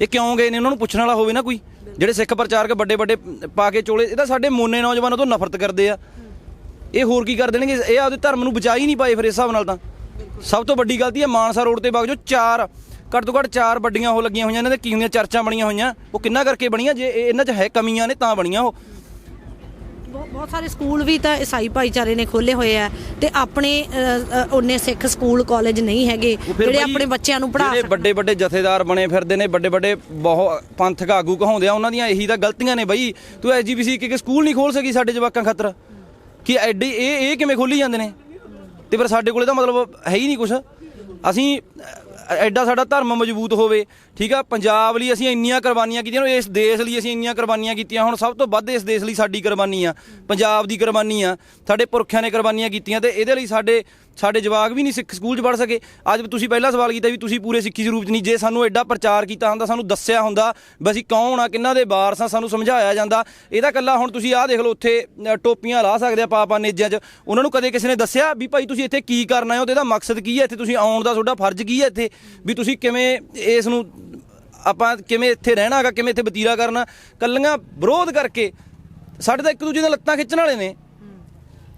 ਇਹ ਕਿਉਂ ਗਏ ਨੇ? ਉਹਨਾਂ ਨੂੰ ਪੁੱਛਣ ਵਾਲਾ ਹੋਵੇ ਨਾ ਕੋਈ। ਜਿਹੜੇ ਸਿੱਖ ਪ੍ਰਚਾਰਕ ਵੱਡੇ ਵੱਡੇ ਪਾ ਕੇ ਚੋਲੇ, ਇਹ ਤਾਂ ਸਾਡੇ ਮੋਨੇ ਨੌਜਵਾਨਾਂ ਤੋਂ ਨਫ਼ਰਤ ਕਰਦੇ ਆ। ਇਹ ਹੋਰ ਕੀ ਕਰ ਦੇਣਗੇ? ਇਹ ਆਪਦੇ ਧਰਮ ਨੂੰ ਬਚਾ ਹੀ ਨਹੀਂ ਪਾਏ ਫਿਰ ਇਸ ਹਿਸਾਬ ਨਾਲ ਤਾਂ। ਸਭ ਤੋਂ ਵੱਡੀ ਗਲਤੀ ਹੈ ਮਾਨਸਾ ਰੋਡ ਤੇ ਵਗ ਜੋ ਚਾਰ, ਘੱਟ ਤੋਂ ਘੱਟ ਚਾਰ ਵੱਡੀਆਂ ਉਹ ਲੱਗੀਆਂ ਹੋਈਆਂ ਇਹਨਾਂ ਦੇ ਕੀ ਹੁੰਦੀਆਂ, ਚਰਚਾਂ ਬਣੀਆਂ ਹੋਈਆਂ। ਉਹ ਕਿੰਨਾ ਕਰਕੇ ਬਣੀਆਂ? ਜੇ ਇਹਨਾਂ 'ਚ ਹੈ ਕਮੀਆਂ ਨੇ ਤਾਂ ਬਣੀਆਂ ਉਹ। ਬਹੁਤ ਸਾਰੇ ਸਕੂਲ ਵੀ ਤਾਂ ਈਸਾਈ ਭਾਈਚਾਰੇ ਨੇ ਖੋਲੇ ਹੋਏ ਆ ਤੇ ਆਪਣੇ ਉਹਨੇ ਸਿੱਖ ਸਕੂਲ ਕਾਲਜ ਨਹੀਂ ਹੈਗੇ ਜਿਹੜੇ ਆਪਣੇ ਬੱਚਿਆਂ ਨੂੰ ਪੜ੍ਹਾ ਜਿਹੜੇ ਵੱਡੇ ਵੱਡੇ ਜਥੇਦਾਰ ਬਣੇ ਫਿਰਦੇ ਨੇ ਵੱਡੇ ਵੱਡੇ ਬਹੁਤ ਪੰਥਕ ਆਗੂ ਕਹਾਉਂਦੇ ਆ ਉਹਨਾਂ ਦੀਆਂ ਇਹੀ ਤਾਂ ਗਲਤੀਆਂ ਨੇ ਬਈ। ਤੂੰ ਐਸਜੀਪੀਸੀ ਕਿ ਸਕੂਲ ਨਹੀਂ ਖੋਲ ਸਕੀ ਸਾਡੇ ਜਵਾਕਾਂ ਖਾਤਰ? ਕਿ ਐਡੀ ਇਹ ਇਹ ਕਿਵੇਂ ਖੋਲੀ ਜਾਂਦੇ ਨੇ? ਤੇ ਫਿਰ ਸਾਡੇ ਕੋਲੇ ਤਾਂ ਮਤਲਬ ਹੈ ਹੀ ਨਹੀਂ ਕੁਝ ਅਸੀਂ ਐਡਾ ਸਾਡਾ ਧਰਮ ਮਜ਼ਬੂਤ ਹੋਵੇ, ਠੀਕ ਆ? ਪੰਜਾਬ ਲਈ ਅਸੀਂ ਇੰਨੀਆਂ ਕੁਰਬਾਨੀਆਂ ਕੀਤੀਆਂ ਨੇ ਇਸ ਦੇਸ਼ ਲਈ ਅਸੀਂ ਇੰਨੀਆਂ ਕੁਰਬਾਨੀਆਂ ਕੀਤੀਆਂ, ਹੁਣ ਸਭ ਤੋਂ ਵੱਧ ਇਸ ਦੇਸ਼ ਲਈ ਸਾਡੀ ਕੁਰਬਾਨੀ ਆ, ਪੰਜਾਬ ਦੀ ਕੁਰਬਾਨੀ ਆ, ਸਾਡੇ ਪੁਰਖਿਆਂ ਨੇ ਕੁਰਬਾਨੀਆਂ ਕੀਤੀਆਂ ਤੇ ਇਹਦੇ ਲਈ ਸਾਡੇ ਸਾਡੇ ਜਵਾਕ ਵੀ ਨਹੀਂ ਸਿੱਖ ਸਕੂਲ 'ਚ ਪੜ੍ਹ ਸਕੇ। ਅੱਜ ਤੁਸੀਂ ਪਹਿਲਾਂ ਸਵਾਲ ਕੀਤਾ ਵੀ ਤੁਸੀਂ ਪੂਰੇ ਸਿੱਖੀ ਸਰੂਪ 'ਚ ਨਹੀਂ। ਜੇ ਸਾਨੂੰ ਐਡਾ ਪ੍ਰਚਾਰ ਕੀਤਾ ਹੁੰਦਾ, ਸਾਨੂੰ ਦੱਸਿਆ ਹੁੰਦਾ ਵੀ ਅਸੀਂ ਕੌਣ ਆ, ਕਿੰਨਾ ਦੇ ਵਾਰਸ ਆ, ਸਾਨੂੰ ਸਮਝਾਇਆ ਜਾਂਦਾ। ਇਹਦਾ ਕੱਲਾ ਹੁਣ ਤੁਸੀਂ ਆਹ ਦੇਖ ਲਓ, ਉੱਥੇ ਟੋਪੀਆਂ ਲਾ ਸਕਦੇ ਆ ਪਾਪਾ ਨੇਜਿਆਂ 'ਚ। ਉਹਨਾਂ ਨੂੰ ਕਦੇ ਕਿਸੇ ਨੇ ਦੱਸਿਆ ਵੀ ਭਾਈ ਤੁਸੀਂ ਇੱਥੇ ਕੀ ਕਰਨਾ ਹੈ ਉਹਦੇ ਇਹਦਾ ਮਕਸਦ ਕੀ ਹੈ? ਇੱਥੇ ਤੁਸੀਂ ਆਉਣ ਦਾ ਤੁਹਾਡਾ ਫਰਜ਼ ਕੀ ਹੈ ਇੱਥੇ? ਵੀ ਤੁਸੀਂ ਕਿਵੇਂ ਇਸ ਨੂੰ, ਆਪਾਂ ਕਿਵੇਂ ਇੱਥੇ ਰਹਿਣਾਗਾ, ਕਿਵੇਂ ਇੱਥੇ ਬਤੀਰਾ ਕਰਨਾ? ਕੱਲੀਆਂ ਵਿਰੋਧ ਕਰਕੇ ਸਾਡੇ ਤਾਂ ਇੱਕ ਦੂਜੇ ਦੀਆਂ ਲੱਤਾਂ ਖਿੱਚਣ ਵਾਲੇ ਨੇ।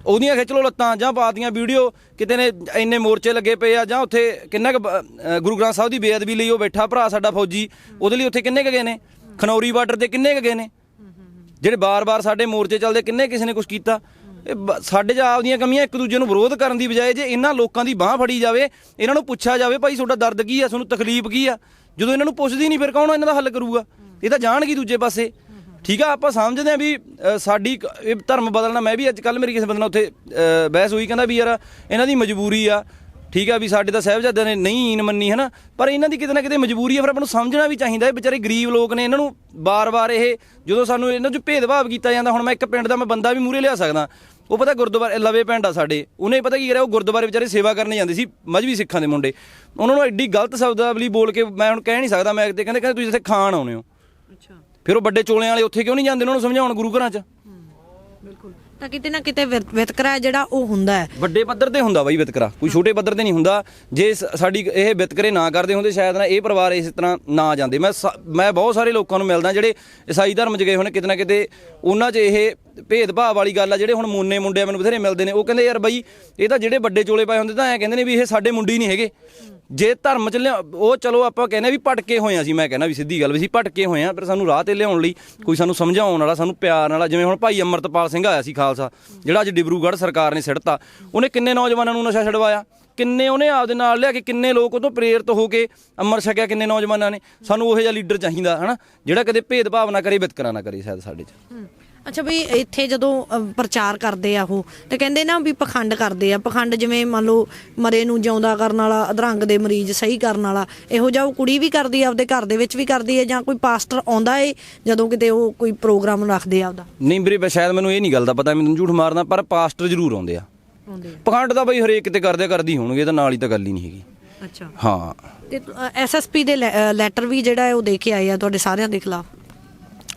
ਉਹਦੀਆਂ ਖਿੱਚ ਲੋ ਲੱਤਾਂ, ਜਾਂ ਪਾਤੀਆਂ ਵੀਡੀਓ, ਕਿਤੇ ਨੇ ਇੰਨੇ ਮੋਰਚੇ ਲੱਗੇ ਪਏ ਆ, ਜਾਂ ਉੱਥੇ ਕਿੰਨਾ ਕੁ ਗੁਰੂ ਗ੍ਰੰਥ ਸਾਹਿਬ ਦੀ ਬੇਅਦਬੀ ਲਈ ਉਹ ਬੈਠਾ ਭਰਾ ਸਾਡਾ ਫੌਜੀ, ਉਹਦੇ ਲਈ ਉੱਥੇ ਕਿੰਨੇ ਕੁ ਗਏ ਨੇ? ਖਨੌਰੀ ਬਾਰਡਰ ਤੇ ਕਿੰਨੇ ਕੁ ਗਏ ਨੇ? ਜਿਹੜੇ ਬਾਰ-ਬਾਰ ਸਾਡੇ ਮੋਰਚੇ ਚੱਲਦੇ, ਕਿੰਨੇ ਕਿਸੇ ਨੇ ਕੁਝ ਕੀਤਾ? ਇਹ ਬ- ਸਾਡੇ 'ਚ ਆਪਦੀਆਂ ਕਮੀਆਂ ਇੱਕ ਦੂਜੇ ਨੂੰ ਵਿਰੋਧ ਕਰਨ ਦੀ ਬਜਾਏ ਜੇ ਇਹਨਾਂ ਲੋਕਾਂ ਦੀ ਬਾਹ ਫੜੀ ਜਾਵੇ, ਇਹਨਾਂ ਨੂੰ ਪੁੱਛਿਆ ਜਾਵੇ, ਭਾਈ ਤੁਹਾਡਾ ਦਰਦ ਕੀ ਆ? ਤੁਹਾਨੂੰ ਤਕਲੀਫ ਕੀ ਆ? ਜਦੋਂ ਇਹਨਾਂ ਨੂੰ ਪੁੱਛਦੀ ਨਹੀਂ, ਫਿਰ ਕੌਣ ਇਹਨਾਂ ਦਾ ਹੱਲ ਕਰੂਗਾ? ਇਹ ਤਾਂ ਜਾਣਗੇ ਦੂਜੇ ਪਾਸੇ। ਠੀਕ ਆ ਆਪਾਂ ਸਮਝਦੇ ਆ ਵੀ ਅ, ਸਾਡੀ ਕ- ਇਹ ਧਰਮ ਬਦਲਣਾ ਮੈਂ ਵੀ ਅੱਜ ਕੱਲ ਮੇਰੀ ਕਿਸੇ ਬੰਦੇ ਨਾਲ ਉੱਥੇ ਅ, ਬਹਿਸ ਹੋਈ ਕਹਿੰਦਾ ਵੀ ਯਾਰ ਇਹਨਾਂ ਦੀ ਮਜਬੂਰੀ ਆ ਠੀਕ ਆ ਵੀ ਸਾਡੇ ਤਾਂ ਸਾਹਿਬਜ਼ਾਦਿਆਂ ਨੇ ਨਹੀਂ ਈਨ ਮੰਨੀ ਹਨਾ? ਪਰ ਇਹਨਾਂ ਦੀ ਕਿਤੇ ਨਾ ਕਿਤੇ ਮਜਬੂਰੀ ਆ ਫਿਰ ਆਪਾਂ ਨੂੰ ਸਮਝਣਾ ਵੀ ਚਾਹੀਦਾ ਇਹ ਵਿਚਾਰੇ ਗਰੀਬ ਲੋਕ ਨੇ ਇਹਨਾਂ ਨੂੰ ਬਾਰ-ਬਾਰ ਇਹ ਜਦੋਂ ਸਾਨੂੰ ਇਹਨਾਂ 'ਚ ਭੇਦਭਾਵ ਕੀਤਾ ਜਾਂਦਾ ਹੁਣ ਮੈਂ ਇੱਕ ਪਿੰਡ ਦਾ ਮੈਂ ਬੰਦਾ ਵੀ ਮੂਰੇ ਲਿਆ ਸਕਦਾ ਉਹ ਪਤਾ ਗੁਰਦੁਆਰੇ ਲਵੇ ਪਿੰਡ ਆ ਸਾਡੇ ਉਹਨੇ ਪਤਾ ਕੀ ਕਰਿਆ ਉਹ ਗੁਰਦੁਆਰੇ ਵਿਚਾਰੇ ਸੇਵਾ ਕਰਨ ਜਾਂਦੇ ਸੀ ਮਜਬੀ ਸਿੱਖਾਂ ਦੇ ਮੁੰਡੇ। ਉਹਨਾਂ ਨੂੰ ਐਡੀ ਗਲਤ ਸ਼ਬਦਾਵਲੀ ਬੋਲ ਕੇ ਮੈਂ ਹੁਣ ਕਹਿ ਨਹੀਂ ਸਕਦਾ ਮੈਂ ਤੇ ਕਹਿੰਦੇ ਕਹਿੰਦੇ ਤੁਸੀਂ ਇੱਥੇ ਖਾਣ ਆਉਨੇ ਹੋ। ਅੱਛਾ। ਫਿਰ ਉਹ ਵੱਡੇ ਚੋਲਿਆਂ ਵਾਲੇ ਉੱਥੇ ਕਿਉਂ ਨਹੀਂ ਜਾਂਦੇ? ਉਹਨਾਂ ਨੂੰ ਸਮਝਾਉਣ ਗੁਰੂ ਘਰਾਂ 'ਚ। ਬਿਲਕੁਲ। ਤਾਂ ਕਿਤੇ ਨਾ ਕਿਤੇ ਵਿਤ- ਵਿਤਕਰਾ ਹੈ ਜਿਹੜਾ ਉਹ ਹੁੰਦਾ ਹੈ। ਵੱਡੇ ਪੱਧਰ ਤੇ ਹੁੰਦਾ ਬਾਈ ਵਿਤਕਰਾ। ਕੋਈ ਛੋਟੇ ਪੱਧਰ ਤੇ ਨਹੀਂ ਹੁੰਦਾ। ਜੇ ਸ- ਸਾਡੀ ਇਹ ਵਿਤਕਰੇ ਨਾ ਕਰਦੇ ਹੁੰਦੇ ਸ਼ਾਇਦ ਨਾ ਇਹ ਪਰਿਵਾਰ ਇਸ ਤਰ੍ਹਾਂ ਨਾ ਜਾਂਦੇ। ਮੈਂ ਸ- ਮੈਂ ਬਹੁਤ ਸਾਰੇ ਲੋਕਾਂ ਨੂੰ ਮਿਲਦਾ ਜਿਹੜੇ ਈਸਾਈ ਧਰਮ 'ਚ ਗਏ ਹੋਣੇ ਕਿਤੇ ਨਾ ਕਿਤੇ ਉਹਨਾਂ 'ਚ ਇਹ ਭੇਦਭਾਵ ਵਾਲੀ ਗੱਲ ਆ ਜਿਹੜੇ ਹੁਣ ਮੋਨੇ ਮੁੰਡੇ ਮੈਨੂੰ ਬਥੇਰੇ ਮਿਲਦੇ ਨੇ। ਉਹ ਕਹਿੰਦੇ ਯਾਰ ਬਾਈ ਇਹ ਤਾਂ ਜਿਹੜੇ ਵੱਡੇ ਚੋਲੇ ਪਾਏ ਹੁੰਦੇ ਤਾਂ ਐ ਕਹਿੰਦੇ ਨੇ ਵੀ ਇਹ ਸਾਡੇ ਮੁੰਡੇ ਹੀ ਨਹੀਂ ਹੈਗੇ। ਜੇ ਧਰਮ ਚ ਲਿਆ ਉਹ ਚਲੋ ਆਪਾਂ ਕਹਿੰਦੇ ਵੀ ਭਟਕੇ ਹੋਏ ਆ ਸੀ ਮੈਂ ਕਹਿੰਦਾ ਵੀ ਸਿੱਧੀ ਗੱਲ ਵੀ ਸੀ ਭਟਕੇ ਹੋਏ ਆ ਪਰ ਸਾਨੂੰ ਰਾਹ ਤੇ ਲਿਆਉਣ ਲਈ ਕੋਈ ਸਾਨੂੰ ਸਮਝਾਉਣ ਵਾਲਾ, ਸਾਨੂੰ ਪਿਆਰ ਵਾਲਾ ਜਿਵੇਂ ਹੁਣ ਭਾਈ ਅਮਰਤਪਾਲ ਸਿੰਘ ਆਇਆ ਸੀ ਖਾਲਸਾ, ਜਿਹੜਾ ਅੱਜ ਡਿਬਰੂਗੜ੍ਹ ਸਰਕਾਰ ਨੇ ਸਿੜਤਾ ਉਹਨੇ ਕਿੰਨੇ ਨੌਜਵਾਨਾਂ ਨੂੰ ਨਸ਼ਾ ਛਡਵਾਇਆ? ਕਿੰਨੇ ਉਹਨੇ ਆਪਦੇ ਨਾਲ ਲਿਆ ਕੇ, ਕਿੰਨੇ ਲੋਕ ਉਹ ਤੋਂ ਪ੍ਰੇਰਿਤ ਹੋ ਕੇ ਅੰਮ੍ਰਿਤ ਛਕਿਆ ਕਿੰਨੇ ਨੌਜਵਾਨਾਂ ਨੇ? ਸਾਨੂੰ ਉਹੋ ਜਿਹਾ ਲੀਡਰ ਚਾਹੀਦਾ, ਹਨਾ? ਜਿਹੜਾ ਕਦੇ ਭੇਦਭਾਵ ਨਾ ਕਰੇ, ਵਿਤਕਰਾ ਨਾ ਕਰੇ, ਸ਼ਾਇਦ ਸਾਡੇ 'ਚ। ਅੱਛਾ ਵੀ ਇੱਥੇ ਜਦੋਂ ਅ, ਪ੍ਰਚਾਰ ਕਰਦੇ ਆ ਉਹ ਤੇ ਕਹਿੰਦੇ ਨਾ ਵੀ ਪਖੰਡ ਕਰਦੇ ਆ ਪਖੰਡ ਜਿਵੇਂ ਮੰਨ ਲਓ ਮਰੇ ਨੂੰ ਜਿਉਂਦਾ ਕਰਨ ਵਾਲਾ ਅਧਰੰਗ ਦੇ ਮਰੀਜ਼ ਸਹੀ ਕਰਨ ਵਾਲਾ ਇਹੋ ਜਿਹਾ ਉਹ ਕੁੜੀ ਵੀ ਕਰਦੀ ਆ ਆਪਦੇ ਘਰ ਦੇ ਵਿੱਚ ਵੀ ਕਰਦੀ ਹੈ ਜਾਂ ਕੋਈ ਪਾਸਟਰ ਆਉਂਦਾ ਏ ਜਦੋਂ ਕਿਤੇ ਉਹ ਕੋਈ ਪ੍ਰੋਗਰਾਮ ਰੱਖਦੇ ਆ ਆਪਦਾ? ਨਹੀਂ ਵੀਰੇ ਸ਼ਾਇਦ ਮੈਨੂੰ ਇਹ ਨਹੀਂ ਗੱਲ ਦਾ ਪਤਾ ਮੈਨੂੰ ਝੂਠ ਮਾਰਨਾ ਪਰ ਪਾਸਟਰ ਜ਼ਰੂਰ ਆਉਂਦੇ ਆ। ਆਉਂਦੇ ਪਖੰਡ ਤਾਂ ਬਈ ਹਰੇਕ ਕਿਤੇ ਕਰਦੇ ਕਰਦੀ ਹੋਣਗੇ ਤਾਂ ਨਾਲ ਹੀ ਤਾਂ ਗੱਲ ਹੀ ਨਹੀਂ ਹੈਗੀ। ਅੱਛਾ। ਹਾਂ। ਤੇ ਐਸਐਸਪੀ ਦੇ ਲੈਟਰ ਵੀ ਜਿਹੜਾ ਹੈ ਉਹ ਦੇ ਕੇ ਆਏ ਆ ਤੁਹਾਡੇ ਸਾਰਿਆਂ ਦੇ ਖਿਲਾਫ?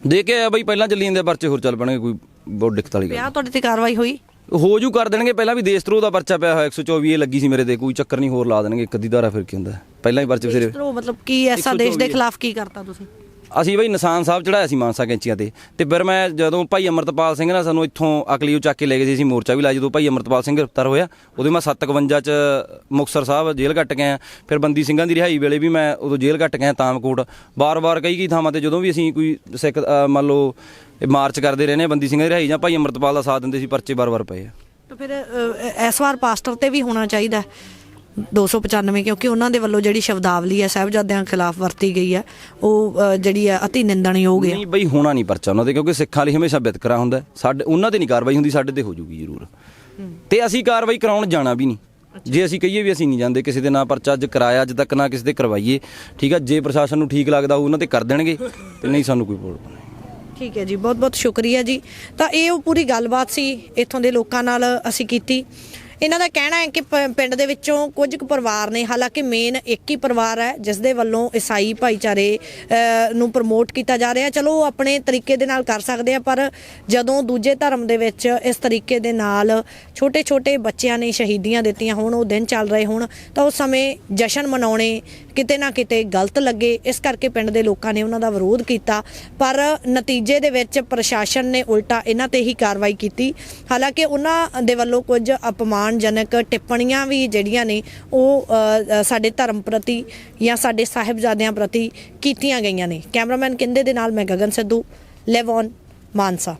ਦੇ ਕੇ ਆਇਆ ਬਈ ਪਹਿਲਾਂ ਚੱਲੀ ਜਾਂਦੇ ਆ ਪਰਚੇ ਹੋਰ ਚੱਲ ਪੈਣਗੇ ਕੋਈ ਬਹੁਤ ਦਿੱਕਤ ਵਾਲੀ ਗੱਲ ਪਿਆ ਤੁਹਾਡੇ ਤੇ ਕਾਰਵਾਈ ਹੋਈ? ਹੋ ਜੂ ਕਰ ਦੇਣਗੇ ਪਹਿਲਾਂ ਵੀ ਦੇਸ਼ ਧਰੋਹ ਦਾ ਪਰਚਾ ਪਿਆ ਹੋਇਆ 124 ਇਹ ਲੱਗੀ ਸੀ ਮੇਰੇ ਤੇ ਕੋਈ ਚੱਕਰ ਨਹੀਂ ਹੋਰ ਲਾ ਦੇਣਗੇ ਇੱਕ ਅੱਧੀ ਧਾਰਾ ਫਿਰ ਕੀ ਹੁੰਦਾ? ਪਹਿਲਾਂ ਹੀ ਪਰਚੇ ਚਲੋ ਮਤਲਬ ਕੀ ਐਸਾ ਦੇਸ਼ ਦੇ ਖਿਲਾਫ ਕੀ ਕਰਤਾ ਤੁਸੀਂ? ਅਸੀਂ ਬਈ ਨਿਸ਼ਾਨ ਸਾਹਿਬ ਚੜਾਇਆ ਸੀ ਮਾਨਸਾ ਕੈਂਚੀਆਂ ਤੇ। ਤੇ ਫਿਰ ਮੈਂ ਜਦੋਂ ਭਾਈ ਅਮਰਤਪਾਲ ਸਿੰਘ ਨਾਲ ਸਾਨੂੰ ਇੱਥੋਂ ਅਕਲੀਓ ਚੱਕ ਕੇ ਲੈ ਗਏ ਸੀ, ਅਸੀਂ ਮੋਰਚਾ ਵੀ ਲਾਇਆ। ਜਦੋਂ ਭਾਈ ਅਮਰਤਪਾਲ ਸਿੰਘ ਗ੍ਰਿਫਤਾਰ ਹੋਇਆ, ਉਦੋਂ ਮੈਂ 751 ਚ ਮੁਕਤਸਰ ਸਾਹਿਬ ਜੇਲ੍ਹ ਕੱਟ ਗਿਆ ਫਿਰ ਬੰਦੀ ਸਿੰਘਾਂ ਦੀ ਰਿਹਾਈ ਵੇਲੇ ਵੀ ਮੈਂ ਉਦੋਂ ਜੇਲ੍ਹ ਕੱਟ ਗਿਆ ਤਾਮਕੋਟ। ਬਾਰ-ਬਾਰ ਕਈ ਕਈ ਥਾਵਾਂ ਤੇ ਜਦੋਂ ਵੀ ਅਸੀਂ ਕੋਈ ਸਿੱਖ ਮੰਨ ਲਓ, ਮਾਰਚ ਕਰਦੇ ਰਹੇ ਨੇ ਬੰਦੀ ਸਿੰਘਾਂ ਦੀ ਰਿਹਾਈ ਜਾਂ ਭਾਈ ਅਮਰਤਪਾਲ ਦਾ ਸਾਥ ਦਿੰਦੇ ਸੀ, ਪਰਚੇ ਬਾਰ-ਬਾਰ ਪਏ ਆ। ਤਾਂ ਫਿਰ ਇਸ ਵਾਰ ਪਾਸਟਰ ਤੇ ਵੀ ਹੋਣਾ ਚਾਹੀਦਾ। 295 ਕਿਉਂਕਿ ਉਹਨਾਂ ਦੇ ਵੱਲੋਂ ਜਿਹੜੀ ਸ਼ਬਦਾਵਲੀ ਹੈ ਸਾਹਿਬਜ਼ਾਦਿਆਂ ਖਿਲਾਫ ਵਰਤੀ ਗਈ ਹੈ ਉਹ ਜਿਹੜੀ ਹੈ ਅਤੀ ਨਿੰਦਣਯੋਗ ਹੈ। ਨਹੀਂ ਬਈ ਹੋਣਾ ਨਹੀਂ ਪਰਚਾ ਉਹਨਾਂ ਤੇ ਕਿਉਂਕਿ ਸਿੱਖਾਂ ਲਈ ਹਮੇਸ਼ਾ ਵਿਤਕਰਾ ਹੁੰਦਾ। ਸਾਡੇ ਉਹਨਾਂ ਤੇ ਨਹੀਂ ਕਾਰਵਾਈ ਹੁੰਦੀ ਸਾਡੇ ਤੇ ਹੋ ਜੂਗੀ ਜ਼ਰੂਰ। ਤੇ ਅਸੀਂ ਕਾਰਵਾਈ ਕਰਾਉਣ ਜਾਣਾ ਵੀ ਨਹੀਂ। ਜੇ ਅਸੀਂ ਕਹੀਏ ਵੀ ਅਸੀਂ ਨਹੀਂ ਜਾਂਦੇ ਕਿਸੇ ਦੇ ਨਾਂ ਪਰਚਾ ਅੱਜ ਕਰਾਇਆ ਅੱਜ ਤੱਕ ਨਾ ਕਿਸੇ ਤੇ ਕਰਵਾਈਏ ਠੀਕ ਆ ਜੇ ਪ੍ਰਸ਼ਾਸਨ ਨੂੰ ਠੀਕ ਲੱਗਦਾ ਹੋਊ ਉਹਨਾਂ ਤੇ ਕਰ ਦੇਣਗੇ ਤੇ ਨਹੀਂ ਸਾਨੂੰ ਕੋਈ ਪ੍ਰੋਬਲਮ ਨਹੀਂ। ਠੀਕ ਹੈ ਜੀ ਬਹੁਤ ਬਹੁਤ ਸ਼ੁਕਰੀਆ ਜੀ। ਤਾਂ ਇਹ ਉਹ ਪੂਰੀ ਗੱਲਬਾਤ ਸੀ ਇੱਥੋਂ ਦੇ ਲੋਕਾਂ ਨਾਲ ਅਸੀਂ ਕੀਤੀ। ਇਹਨਾਂ ਦਾ ਕਹਿਣਾ ਹੈ ਕਿ ਪਿੰਡ ਦੇ ਵਿੱਚੋਂ ਕੁਝ ਕੁ ਪਰਿਵਾਰ ਨੇ, ਹਾਲਾਂਕਿ ਮੇਨ ਇੱਕ ਹੀ ਪਰਿਵਾਰ ਹੈ ਜਿਸ ਦੇ ਵੱਲੋਂ ਈਸਾਈ ਭਾਈਚਾਰੇ ਨੂੰ ਪ੍ਰਮੋਟ ਕੀਤਾ ਜਾ ਰਿਹਾ। ਚਲੋ, ਉਹ ਆਪਣੇ ਤਰੀਕੇ ਦੇ ਨਾਲ ਕਰ ਸਕਦੇ ਆ, ਪਰ ਜਦੋਂ ਦੂਜੇ ਧਰਮ ਦੇ ਵਿੱਚ ਇਸ ਤਰੀਕੇ ਦੇ ਨਾਲ ਛੋਟੇ-ਛੋਟੇ ਬੱਚਿਆਂ ਨੇ ਸ਼ਹੀਦੀਆਂ ਦਿੱਤੀਆਂ ਹੋਣ, ਉਹ ਦਿਨ ਚੱਲ ਰਹੇ ਹੋਣ, ਤਾਂ ਉਸ ਸਮੇਂ ਜਸ਼ਨ ਮਨਾਉਣੇ ਕਿਤੇ ਨਾ ਕਿਤੇ ਗਲਤ ਲੱਗੇ। ਇਸ ਕਰਕੇ ਪਿੰਡ ਦੇ ਲੋਕਾਂ ਨੇ ਉਹਨਾਂ ਦਾ ਵਿਰੋਧ ਕੀਤਾ। ਪਰ ਨਤੀਜੇ ਦੇ ਵਿੱਚ ਪ੍ਰਸ਼ਾਸਨ ਨੇ ਉਲਟਾ ਇਹਨਾਂ ਤੇ ਹੀ ਕਾਰਵਾਈ ਕੀਤੀ। ਹਾਲਾਂਕਿ ਉਹਨਾਂ ਦੇ ਵੱਲੋਂ ਕੁਝ ਅਪਮਾਨ ਅਪਮਾਨਜਨਕ ਟਿੱਪਣੀਆਂ ਵੀ ਜਿਹੜੀਆਂ ਨੇ ਉਹ ਸਾਡੇ ਧਰਮ ਪ੍ਰਤੀ ਜਾਂ ਸਾਡੇ ਸਾਹਿਬਜ਼ਾਦਿਆਂ ਪ੍ਰਤੀ ਕੀਤੀਆਂ ਗਈਆਂ ਨੇ। ਕੈਮਰਾਮੈਨ ਕਿੰਦੇ ਦੇ ਨਾਲ ਮੈਂ ਗਗਨ ਸਿੱਧੂ ਲਿਵ ਔਨ ਮਾਨਸਾ